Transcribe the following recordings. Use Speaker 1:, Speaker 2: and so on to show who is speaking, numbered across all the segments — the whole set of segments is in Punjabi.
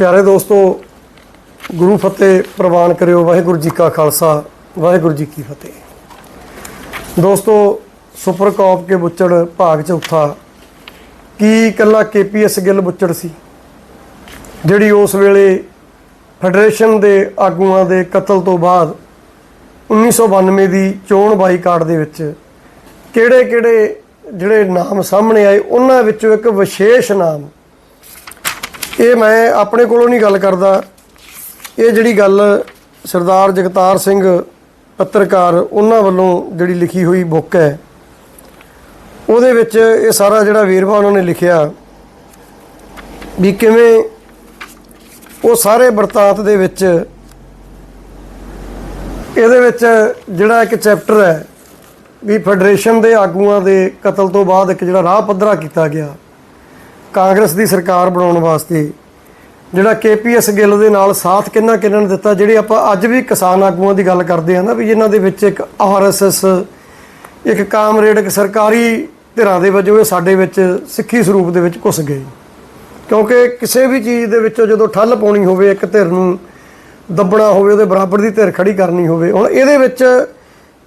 Speaker 1: ਪਿਆਰੇ ਦੋਸਤੋ, ਗੁਰੂ ਫਤਿਹ ਪ੍ਰਵਾਨ ਕਰਿਓ, ਵਾਹਿਗੁਰੂ ਜੀ ਕਾ ਖਾਲਸਾ, ਵਾਹਿਗੁਰੂ ਜੀ ਕੀ ਫਤਿਹ। ਦੋਸਤੋ ਸੁਪਰ ਕੌਪ ਕੇ ਬੁੱਚੜ ਭਾਗ ਚੌਥਾ, ਕੀ ਇਕੱਲਾ ਕੇਪੀਐਸ ਗਿੱਲ ਬੁੱਚੜ ਸੀ, ਜਿਹੜੀ ਉਸ ਵੇਲੇ ਫੈਡਰੇਸ਼ਨ ਦੇ ਆਗੂਆਂ ਦੇ ਕਤਲ ਤੋਂ ਬਾਅਦ 1992 ਦੀ ਚੋਣ ਬਾਈਕਾਟ ਦੇ ਵਿੱਚ ਕਿਹੜੇ ਕਿਹੜੇ ਜਿਹੜੇ ਨਾਮ ਸਾਹਮਣੇ ਆਏ, ਉਹਨਾਂ ਵਿੱਚੋਂ ਇੱਕ ਵਿਸ਼ੇਸ਼ ਨਾਮ ਇਹ ਮੈਂ ਆਪਣੇ ਕੋਲੋਂ ਨਹੀਂ ਗੱਲ ਕਰਦਾ। ਇਹ ਜਿਹੜੀ ਗੱਲ ਸਰਦਾਰ ਜਗਤਾਰ ਸਿੰਘ ਪੱਤਰਕਾਰ ਉਹਨਾਂ ਵੱਲੋਂ ਜਿਹੜੀ ਲਿਖੀ ਹੋਈ ਬੁੱਕ ਹੈ, ਉਹਦੇ ਵਿੱਚ ਇਹ ਸਾਰਾ ਜਿਹੜਾ ਵੇਰਵਾ ਉਹਨਾਂ ਨੇ ਲਿਖਿਆ ਵੀ ਕਿਵੇਂ ਉਹ ਸਾਰੇ ਵਰਤਾਂਤ ਦੇ ਵਿੱਚ ਇਹਦੇ ਵਿੱਚ ਜਿਹੜਾ ਇੱਕ ਚੈਪਟਰ ਹੈ ਵੀ ਫੈਡਰੇਸ਼ਨ ਦੇ ਆਗੂਆਂ ਦੇ ਕਤਲ ਤੋਂ ਬਾਅਦ ਇੱਕ ਜਿਹੜਾ ਰਾਹ ਪੱਧਰਾ ਕੀਤਾ ਗਿਆ। ਕਾਂਗਰਸ ਦੀ ਸਰਕਾਰ ਬਣਾਉਣ ਵਾਸਤੇ, ਜਿਹੜਾ ਕੇਪੀਐਸ ਗਿੱਲ ਦੇ ਨਾਲ ਸਾਥ ਕਿੰਨਾ ਕਿੰਨਾ ਨੇ ਦਿੱਤਾ, ਜਿਹੜੇ ਆਪਾਂ ਅੱਜ ਵੀ ਕਿਸਾਨ ਆਗੂਆਂ ਦੀ ਗੱਲ ਕਰਦੇ ਆ ਨਾ, ਵੀ ਜਿਨ੍ਹਾਂ ਦੇ ਵਿੱਚ ਇੱਕ ਆਰਐਸਐਸ ਇੱਕ ਕਾਮਰੇਡ, ਇੱਕ ਸਰਕਾਰੀ ਧਿਰਾਂ ਦੇ ਵਜੋਂ ਇਹ ਸਾਡੇ ਵਿੱਚ ਸਿੱਖੀ ਸਰੂਪ ਦੇ ਵਿੱਚ ਘੁਸ ਗਏ। ਕਿਉਂਕਿ ਕਿਸੇ ਵੀ ਚੀਜ਼ ਦੇ ਵਿੱਚੋਂ ਜਦੋਂ ਠੱਲ ਪਾਉਣੀ ਹੋਵੇ, ਇੱਕ ਧਿਰ ਨੂੰ ਦੱਬਣਾ ਹੋਵੇ, ਉਹਦੇ ਬਰਾਬਰ ਦੀ ਧਿਰ ਖੜੀ ਕਰਨੀ ਹੋਵੇ, ਹੁਣ ਇਹਦੇ ਵਿੱਚ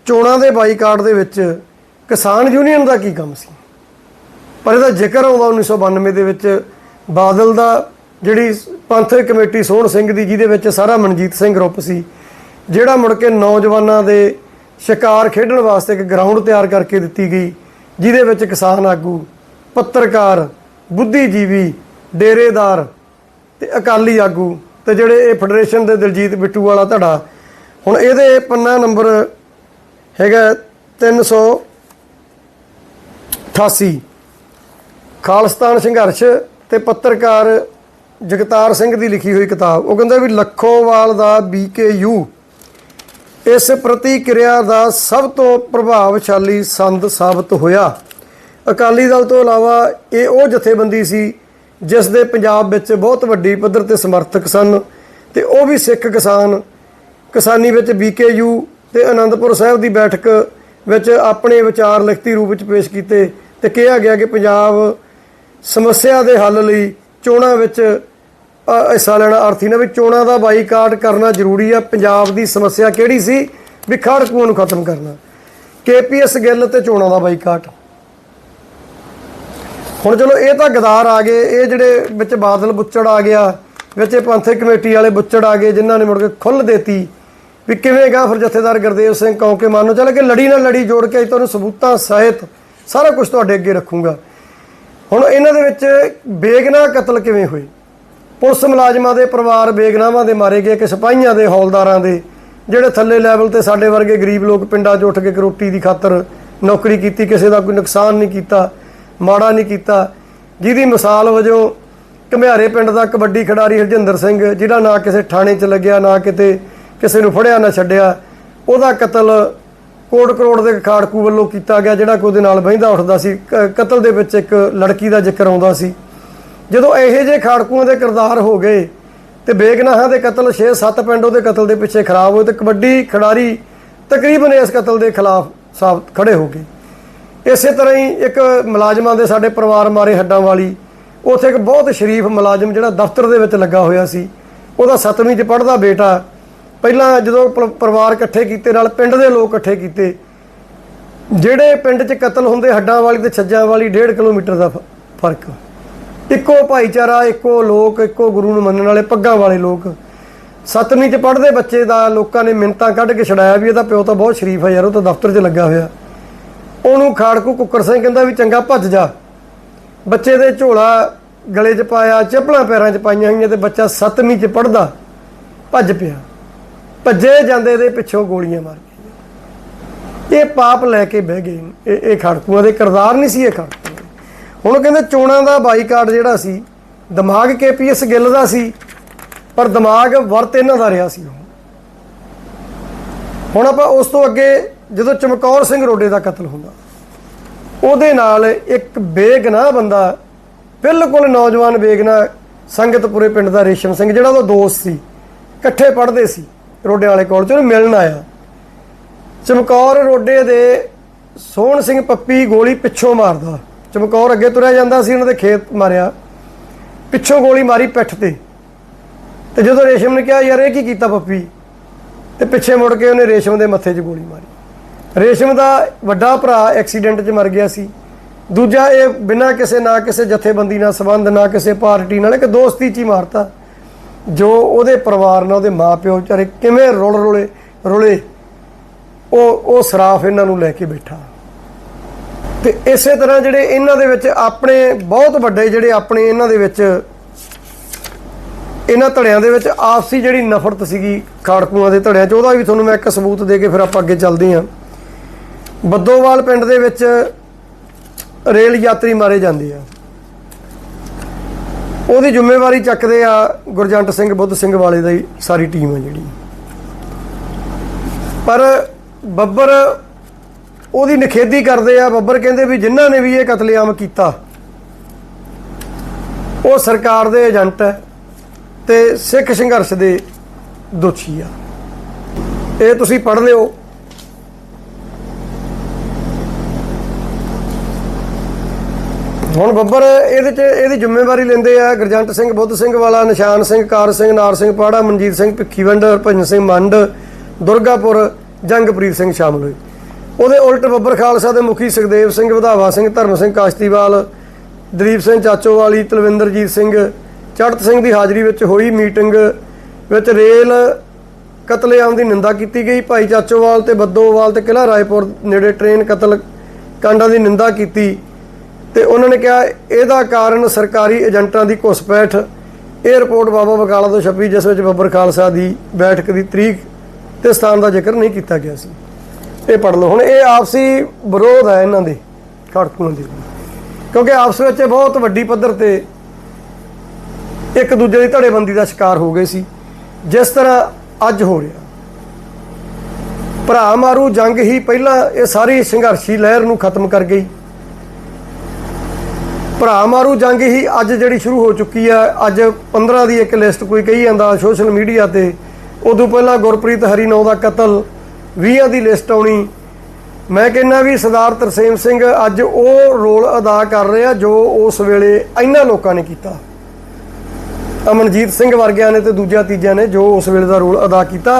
Speaker 1: ਚੋਣਾਂ ਦੇ ਬਾਈਕਾਟ ਦੇ ਵਿੱਚ ਕਿਸਾਨ ਯੂਨੀਅਨ ਦਾ ਕੀ ਕੰਮ ਸੀ? ਪਰ ਇਹਦਾ ਜ਼ਿਕਰ ਆਉਂਦਾ 1992 ਦੇ ਵਿੱਚ ਬਾਦਲ ਦਾ ਜਿਹੜੀ ਪੰਥਕ ਕਮੇਟੀ ਸੋਹਣ ਸਿੰਘ ਦੀ, ਜਿਹਦੇ ਵਿੱਚ ਸਾਰਾ ਮਨਜੀਤ ਸਿੰਘ ਗਰੁੱਪ ਸੀ, ਜਿਹੜਾ ਮੁੜ ਕੇ ਨੌਜਵਾਨਾਂ ਦੇ ਸ਼ਿਕਾਰ ਖੇਡਣ ਵਾਸਤੇ ਇੱਕ ਗਰਾਊਂਡ ਤਿਆਰ ਕਰਕੇ ਦਿੱਤੀ ਗਈ, ਜਿਹਦੇ ਵਿੱਚ ਕਿਸਾਨ ਆਗੂ, ਪੱਤਰਕਾਰ, ਬੁੱਧੀਜੀਵੀ, ਡੇਰੇਦਾਰ ਤੇ ਅਕਾਲੀ ਆਗੂ ਤੇ ਜਿਹੜੇ ਇਹ ਫੈਡਰੇਸ਼ਨ ਦੇ ਦਿਲਜੀਤ ਬਿੱਟੂ ਵਾਲਾ ਧੜਾ। ਹੁਣ ਇਹਦੇ ਪੰਨਾ ਨੰਬਰ ਹੈਗਾ 388 ਖਾਲਸਤਾਨ ਸੰਘਰਸ਼ ਤੇ ਪੱਤਰਕਾਰ ਜਗਤਾਰ ਸਿੰਘ ਦੀ ਲਿਖੀ ਹੋਈ ਕਿਤਾਬ। ਉਹ ਕਹਿੰਦਾ ਵੀ ਲੱਖੋਵਾਲ ਦਾ ਬੀਕੇਯੂ ਇਸ ਪ੍ਰਤੀਕਿਰਿਆ ਦਾ ਸਭ ਤੋਂ ਪ੍ਰਭਾਵਸ਼ਾਲੀ ਸੰਦ ਸਾਬਤ ਹੋਇਆ। ਅਕਾਲੀ ਦਲ ਤੋਂ ਇਲਾਵਾ ਇਹ ਉਹ ਜਥੇਬੰਦੀ ਸੀ ਜਿਸ ਦੇ ਪੰਜਾਬ ਵਿੱਚ ਬਹੁਤ ਵੱਡੀ ਪੱਧਰ ਤੇ ਸਮਰਥਕ ਸਨ ਤੇ ਉਹ ਵੀ ਸਿੱਖ ਕਿਸਾਨ। ਕਿਸਾਨੀ ਵਿੱਚ ਬੀਕੇਯੂ ਤੇ ਆਨੰਦਪੁਰ ਸਾਹਿਬ ਦੀ ਬੈਠਕ ਵਿੱਚ ਆਪਣੇ ਵਿਚਾਰ ਲਿਖਤੀ ਰੂਪ ਵਿੱਚ ਪੇਸ਼ ਕੀਤੇ ਤੇ ਕਿਹਾ ਗਿਆ ਕਿ ਪੰਜਾਬ ਸਮੱਸਿਆ ਦੇ ਹੱਲ ਲਈ ਚੋਣਾਂ ਵਿੱਚ ਹਿੱਸਾ ਲੈਣਾ ਅਰਥੀ ਨਾ ਵੀ ਚੋਣਾਂ ਦਾ ਬਾਈਕਾਟ ਕਰਨਾ ਜ਼ਰੂਰੀ ਆ। ਪੰਜਾਬ ਦੀ ਸਮੱਸਿਆ ਕਿਹੜੀ ਸੀ? ਵੀ ਖੜਕੂਆਂ ਨੂੰ ਖਤਮ ਕਰਨਾ। ਕੇਪੀਐਸ ਗਿੱਲ ਤੇ ਚੋਣਾਂ ਦਾ ਬਾਈਕਾਟ। ਹੁਣ ਚਲੋ ਇਹ ਤਾਂ ਗਦਾਰ ਆ ਗਏ। ਇਹ ਜਿਹੜੇ ਵਿੱਚ ਬਾਦਲ ਬੁੱਚੜ ਆ ਗਿਆ, ਵਿੱਚ ਇਹ ਪੰਥਕ ਕਮੇਟੀ ਵਾਲੇ ਬੁੱਚੜ ਆ ਗਏ, ਜਿਨ੍ਹਾਂ ਨੇ ਮੁੜ ਕੇ ਖੁੱਲ ਦੇਤੀ। ਵੀ ਕਿਵੇਂ ਗਾ ਫਿਰ ਜਥੇਦਾਰ ਗੁਰਦੇਵ ਸਿੰਘ ਕੌਂਕੇ ਮੰਨ ਚੱਲ ਕਿ ਲੜੀ ਨਾਲ ਲੜੀ ਜੋੜ ਕੇ ਅੱਜ ਤੁਹਾਨੂੰ ਸਬੂਤਾਂ ਸਹਿਤ ਸਾਰਾ ਕੁਝ ਤੁਹਾਡੇ ਅੱਗੇ ਰੱਖੂੰਗਾ। ਹੁਣ ਇਹਨਾਂ ਦੇ ਵਿੱਚ ਬੇਗਨਾ ਕਤਲ ਕਿਵੇਂ ਹੋਏ? ਪੁਲਿਸ ਮੁਲਾਜ਼ਮਾਂ ਦੇ ਪਰਿਵਾਰ ਬੇਗਨਾਵਾਂ ਦੇ ਮਾਰੇ ਗਏ ਕਿ ਸਿਪਾਹੀਆਂ ਦੇ ਹੌਲਦਾਰਾਂ ਦੇ? ਜਿਹੜੇ ਥੱਲੇ ਲੈਵਲ ਤੇ ਸਾਡੇ ਵਰਗੇ ਗਰੀਬ ਲੋਕ ਪਿੰਡਾਂ 'ਚ ਉੱਠ ਕੇ ਇੱਕ ਰੋਟੀ ਦੀ ਖਾਤਰ ਨੌਕਰੀ ਕੀਤੀ, ਕਿਸੇ ਦਾ ਕੋਈ ਨੁਕਸਾਨ ਨਹੀਂ ਕੀਤਾ, ਮਾੜਾ ਨਹੀਂ ਕੀਤਾ। ਜਿਹਦੀ ਮਿਸਾਲ ਵਜੋਂ ਘਮਿਆਰੇ ਪਿੰਡ ਦਾ ਕਬੱਡੀ ਖਿਡਾਰੀ ਹਰਜਿੰਦਰ ਸਿੰਘ ਜਿਹੜਾ ਨਾ ਕਿਸੇ ਥਾਣੇ 'ਚ ਲੱਗਿਆ, ਨਾ ਕਿਤੇ ਕਿਸੇ ਨੂੰ ਫੜਿਆ, ਨਾ ਛੱਡਿਆ, ਉਹਦਾ ਕਤਲ ਕੋਟ ਕਰੋੜ ਦੇ ਖਾੜਕੂ ਵੱਲੋਂ ਕੀਤਾ ਗਿਆ ਜਿਹੜਾ ਕੋਈ ਉਹਦੇ ਨਾਲ ਬਹਿੰਦਾ ਉੱਠਦਾ ਸੀ। ਕ- ਕਤਲ ਦੇ ਵਿੱਚ ਇੱਕ ਲੜਕੀ ਦਾ ਜ਼ਿਕਰ ਆਉਂਦਾ ਸੀ। ਜਦੋਂ ਇਹੋ ਜਿਹੇ ਖਾੜਕੂਆਂ ਦੇ ਕਿਰਦਾਰ ਹੋ ਗਏ ਤੇ ਬੇਗਨਾਹਾਂ ਦੇ ਕਤਲ 6-7 ਪਿੰਡ ਉਹਦੇ ਕਤਲ ਦੇ ਪਿੱਛੇ ਖਰਾਬ ਹੋਏ ਤੇ ਕਬੱਡੀ ਖਿਡਾਰੀ ਤਕਰੀਬਨ ਇਸ ਕਤਲ ਦੇ ਖਿਲਾਫ ਸਾਬਤ ਖੜੇ ਹੋ ਗਏ। ਇਸੇ ਤਰ੍ਹਾਂ ਹੀ ਇੱਕ ਮੁਲਾਜ਼ਮਾਂ ਦੇ ਸਾਡੇ ਪਰਿਵਾਰ ਮਾਰੇ ਹੱਡਾਂ ਵਾਲੀ, ਉੱਥੇ ਇੱਕ ਬਹੁਤ ਸ਼ਰੀਫ ਮੁਲਾਜ਼ਮ ਜਿਹੜਾ ਦਫ਼ਤਰ ਦੇ ਵਿੱਚ ਲੱਗਾ ਹੋਇਆ ਸੀ। ਉਹਦਾ 7ਵੀਂ 'ਚ ਪੜ੍ਹਦਾ ਬੇਟਾ ਪਹਿਲਾਂ ਜਦੋਂ ਪ- ਪਰਿਵਾਰ ਇਕੱਠੇ ਕੀਤੇ, ਨਾਲ ਪਿੰਡ ਦੇ ਲੋਕ ਇਕੱਠੇ ਕੀਤੇ, ਜਿਹੜੇ ਪਿੰਡ 'ਚ ਕਤਲ ਹੁੰਦੇ, ਹੱਡਾਂ ਵਾਲੀ ਤੇ ਛੱਜਾਂ ਵਾਲੀ 1.5 ਕਿਲੋਮੀਟਰ ਦਾ ਫ- ਫ਼ਰਕ। ਇੱਕੋ ਭਾਈਚਾਰਾ, ਇੱਕੋ ਲੋਕ, ਇੱਕੋ ਗੁਰੂ ਨੂੰ ਮੰਨਣ ਵਾਲੇ ਪੱਗਾਂ ਵਾਲੇ ਲੋਕ। ਸੱਤਵੀਂ 'ਚ ਪੜ੍ਹਦੇ ਬੱਚੇ ਦਾ ਲੋਕਾਂ ਨੇ ਮਿੰਤਾਂ ਕੱਢ ਕੇ ਛਡਾਇਆ ਵੀ, ਇਹਦਾ ਪਿਓ ਤਾਂ ਬਹੁਤ ਸ਼ਰੀਫ ਹੈ ਯਾਰ, ਉਹ ਤਾਂ ਦਫ਼ਤਰ 'ਚ ਲੱਗਾ ਹੋਇਆ। ਉਹਨੂੰ ਖਾੜਕੂ ਕੁੱਕਰ ਸਿੰਘ ਕਹਿੰਦਾ ਵੀ ਚੰਗਾ ਭੱਜ ਜਾ। ਬੱਚੇ ਦੇ ਝੋਲਾ ਗਲੇ 'ਚ ਪਾਇਆ, ਚੱਪਲਾਂ ਪੈਰਾਂ 'ਚ ਪਾਈਆਂ ਹੋਈਆਂ ਤੇ ਬੱਚਾ ਸੱਤਵੀਂ 'ਚ ਪੜਦਾ ਭੱਜ ਪਿਆ। ਭੱਜੇ ਜਾਂਦੇ ਦੇ ਪਿੱਛੋਂ ਗੋਲੀਆਂ ਮਾਰ ਕੇ ਇਹ ਪਾਪ ਲੈ ਕੇ ਬਹਿ ਗਏ। ਇਹ ਇਹ ਖੜਕੂਆਂ ਦੇ ਕਿਰਦਾਰ ਨਹੀਂ ਸੀ ਇਹ ਖੜਕੂ ਹੁਣ ਕਹਿੰਦੇ ਚੋਣਾਂ ਦਾ ਬਾਈਕਾਟ ਜਿਹੜਾ ਸੀ, ਦਿਮਾਗ ਕੇਪੀਐਸ ਗਿੱਲ ਦਾ ਸੀ, ਪਰ ਦਿਮਾਗ ਵਰਤ ਇਹਨਾਂ ਦਾ ਰਿਹਾ ਸੀ ਉਹ। ਹੁਣ ਆਪਾਂ ਉਸ ਤੋਂ ਅੱਗੇ ਜਦੋਂ ਚਮਕੌਰ ਸਿੰਘ ਰੋਡੇ ਦਾ ਕਤਲ ਹੁੰਦਾ, ਉਹਦੇ ਨਾਲ ਇੱਕ ਬੇਗਨਾਹ ਬੰਦਾ ਬਿਲਕੁਲ ਨੌਜਵਾਨ ਬੇਗਨਾਹ ਸੰਗਤਪੁਰੇ ਪਿੰਡ ਦਾ ਰੇਸ਼ਮ ਸਿੰਘ, ਜਿਹੜਾ ਉਹਦਾ ਦੋਸਤ ਸੀ, ਇਕੱਠੇ ਪੜ੍ਹਦੇ ਸੀ। ਰੋਡੇ ਵਾਲੇ ਕੋਲ ਚ ਉਹਨੂੰ ਮਿਲਣ ਆਇਆ। ਚਮਕੌਰ ਰੋਡੇ ਦੇ ਸੋਹਣ ਸਿੰਘ ਪੱਪੀ ਗੋਲੀ ਪਿੱਛੋਂ ਮਾਰਦਾ। ਚਮਕੌਰ ਅੱਗੇ ਤੁਰਿਆ ਜਾਂਦਾ ਸੀ, ਉਹਨਾਂ ਦੇ ਖੇਤ ਮਾਰਿਆ। ਪਿੱਛੋਂ ਗੋਲੀ ਮਾਰੀ ਪਿੱਠ ਤੇ। ਤੇ ਜਦੋਂ ਰੇਸ਼ਮ ਨੇ ਕਿਹਾ, ਯਾਰ, ਇਹ ਕੀ ਕੀਤਾ ਪੱਪੀ? ਤੇ ਪਿੱਛੇ ਮੁੜ ਕੇ ਉਹਨੇ ਰੇਸ਼ਮ ਦੇ ਮੱਥੇ 'ਚ ਗੋਲੀ ਮਾਰੀ। ਰੇਸ਼ਮ ਦਾ ਵੱਡਾ ਭਰਾ ਐਕਸੀਡੈਂਟ 'ਚ ਮਰ ਗਿਆ ਸੀ। ਦੂਜਾ ਇਹ ਬਿਨਾਂ ਕਿਸੇ, ਨਾ ਕਿਸੇ ਜਥੇਬੰਦੀ ਨਾਲ ਸੰਬੰਧ, ਨਾ ਕਿਸੇ ਪਾਰਟੀ ਨਾਲ, ਇੱਕ ਦੋਸਤੀ 'ਚ ਹੀ ਮਾਰਤਾ। ਜੋ ਉਹਦੇ ਪਰਿਵਾਰ ਨਾਲ ਉਹਦੇ ਮਾਪਿਓ ਵਿਚਾਰੇ ਕਿਵੇਂ ਰੁਲ ਰੁਲੇ ਰੁਲੇ, ਉਹ ਉਹ ਸਰਾਫ ਇਹਨਾਂ ਨੂੰ ਲੈ ਕੇ ਬੈਠਾ। ਤੇ ਇਸੇ ਤਰ੍ਹਾਂ ਜਿਹੜੇ ਇਹਨਾਂ ਦੇ ਵਿੱਚ ਆਪਣੇ ਬਹੁਤ ਵੱਡੇ ਜਿਹੜੇ ਆਪਣੇ ਇਹਨਾਂ ਦੇ ਵਿੱਚ, ਇਹਨਾਂ ਧੜਿਆਂ ਦੇ ਵਿੱਚ ਆਪਸੀ ਜਿਹੜੀ ਨਫ਼ਰਤ ਸੀਗੀ ਖਾੜਕੂਆਂ ਦੇ ਧੜਿਆਂ 'ਚ, ਉਹਦਾ ਵੀ ਤੁਹਾਨੂੰ ਮੈਂ ਇੱਕ ਸਬੂਤ ਦੇ ਕੇ ਫਿਰ ਆਪਾਂ ਅੱਗੇ ਚੱਲਦੇ ਹਾਂ। ਬੱਦੋਵਾਲ ਪਿੰਡ ਦੇ ਵਿੱਚ ਰੇਲ ਯਾਤਰੀ ਮਾਰੇ ਜਾਂਦੇ ਆ। ਉਹਦੀ ਜ਼ਿੰਮੇਵਾਰੀ ਚੱਕਦੇ ਆ ਗੁਰਜੰਟ ਸਿੰਘ, ਬੁੱਧ ਸਿੰਘ ਵਾਲੇ ਦੀ ਸਾਰੀ ਟੀਮ ਆ ਜਿਹੜੀ। ਪਰ ਬੱਬਰ ਉਹਦੀ ਨਿਖੇਧੀ ਕਰਦੇ ਆ। ਬੱਬਰ ਕਹਿੰਦੇ ਵੀ ਜਿਨ੍ਹਾਂ ਨੇ ਵੀ ਇਹ ਕਤਲੇਆਮ ਕੀਤਾ, ਉਹ ਸਰਕਾਰ ਦੇ ਏਜੰਟ ਹੈ ਤੇ ਸਿੱਖ ਸੰਘਰਸ਼ ਦੇ ਦੋਸ਼ੀ ਆ। ਇਹ ਤੁਸੀਂ ਪੜ੍ਹ ਲਿਓ। ਹੁਣ ਬੱਬਰ, ਇਹਦੇ ਚ ਇਹਦੀ ਜ਼ਿੰਮੇਵਾਰੀ ਲੈਂਦੇ ਆ ਗੁਰਜੰਟ ਸਿੰਘ, ਬੁੱਧ ਸਿੰਘ ਵਾਲਾ, ਨਿਸ਼ਾਨ ਸਿੰਘ, ਕਾਰ ਸਿੰਘ, ਨਾਰ ਸਿੰਘ ਪਾੜਾ, ਮਨਜੀਤ ਸਿੰਘ ਭਿੱਖੀਵੰਡ ਭਜਨ ਸਿੰਘ ਮੰਡ, ਦੁਰਗਾਪੁਰ, ਜੰਗਪ੍ਰੀਤ ਸਿੰਘ ਸ਼ਾਮਲ ਹੋਏ। ਉਹਦੇ ਉਲਟ ਬੱਬਰ ਖਾਲਸਾ ਦੇ ਮੁਖੀ ਸੁਖਦੇਵ ਸਿੰਘ, ਵਧਾਵਾ ਸਿੰਘ, ਧਰਮ ਸਿੰਘ ਕਾਸ਼ਤੀਵਾਲ, ਦਲੀਪ ਸਿੰਘ ਚਾਚੋਵਾਲੀ, ਤਲਵਿੰਦਰਜੀਤ ਸਿੰਘ, ਚੜਤ ਸਿੰਘ ਦੀ ਹਾਜ਼ਰੀ ਵਿੱਚ ਹੋਈ ਮੀਟਿੰਗ, ਵਿੱਚ ਰੇਲ ਕਤਲੇਆਮ ਦੀ ਨਿੰਦਾ ਕੀਤੀ ਗਈ। ਭਾਈ ਚਾਚੋਵਾਲ ਤੇ ਬੱਦੋਵਾਲ ਤੇ ਕਿਲ੍ਹਾ ਰਾਏਪੁਰ ਨੇੜੇ ਟ੍ਰੇਨ ਕਤਲ ਕਾਂਡਾਂ ਦੀ ਨਿੰਦਾ ਕੀਤੀ। ਤੇ ਉਹਨਾਂ ਨੇ ਕਿਹਾ, ਇਹਦਾ ਕਾਰਨ ਸਰਕਾਰੀ ਏਜੰਟਾਂ ਦੀ ਘੁਸਪੈਠ ਇਹ ਰਿਪੋਰਟ ਬਾਬਾ ਬਕਾਲਾ ਤੋਂ ਛਪੀ, ਜਿਸ ਵਿੱਚ ਬੱਬਰ ਖਾਲਸਾ ਦੀ ਬੈਠਕ ਦੀ ਤਰੀਕ ਤੇ ਸਥਾਨ ਦਾ ਜ਼ਿਕਰ ਨਹੀਂ ਕੀਤਾ ਗਿਆ ਸੀ। ਇਹ ਪੜ ਲਓ। ਹੁਣ ਇਹ ਆਪਸੀ ਵਿਰੋਧ ਹੈ ਇਹਨਾਂ ਦੇ ਖੜਕੂਆਂ ਦੇ। ਕਿਉਂਕਿ ਆਪਸ ਵਿੱਚ ਇਹ ਬਹੁਤ ਵੱਡੀ ਪੱਧਰ ਤੇ ਇੱਕ ਦੂਜੇ ਦੀ ਧੜੇਬੰਦੀ ਦਾ ਸ਼ਿਕਾਰ ਹੋ ਗਏ ਸੀ। ਜਿਸ ਤਰ੍ਹਾਂ ਅੱਜ ਹੋ ਰਿਹਾ। ਭਰਾ ਮਾਰੂ ਜੰਗ ਹੀ ਪਹਿਲਾਂ ਇਹ ਸਾਰੀ ਸੰਘਰਸ਼ੀ ਲਹਿਰ ਨੂੰ ਖਤਮ ਕਰ ਗਈ। ਭਰਾ ਮਾਰੂ ਜੰਗ ਹੀ ਅੱਜ ਜਿਹੜੀ ਸ਼ੁਰੂ ਹੋ ਚੁੱਕੀ ਆ ਅੱਜ 15 ਦੀ ਇੱਕ ਲਿਸਟ ਕੋਈ ਕਹੀ ਜਾਂਦਾ ਸੋਸ਼ਲ ਮੀਡੀਆ ਤੇ। ਉਦੋਂ ਪਹਿਲਾਂ ਗੁਰਪ੍ਰੀਤ ਹਰੀਨੌ ਦਾ ਕਤਲ 20 ਦੀ ਲਿਸਟ ਆਉਣੀ। ਮੈਂ ਕਹਿੰਦਾ ਵੀ ਸਰਦਾਰ ਤਰਸੇਮ ਸਿੰਘ ਅੱਜ ਉਹ ਰੋਲ ਅਦਾ ਕਰ ਰਿਹਾ ਜੋ ਉਸ ਵੇਲੇ ਇਹਨਾਂ ਲੋਕਾਂ ਨੇ ਕੀਤਾ। ਅਮਨਜੀਤ ਸਿੰਘ ਵਰਗਿਆਂ ਨੇ ਤੇ ਦੂਜਾ ਤੀਜਿਆਂ ਨੇ ਜੋ ਉਸ ਵੇਲੇ ਦਾ ਰੋਲ ਅਦਾ ਕੀਤਾ।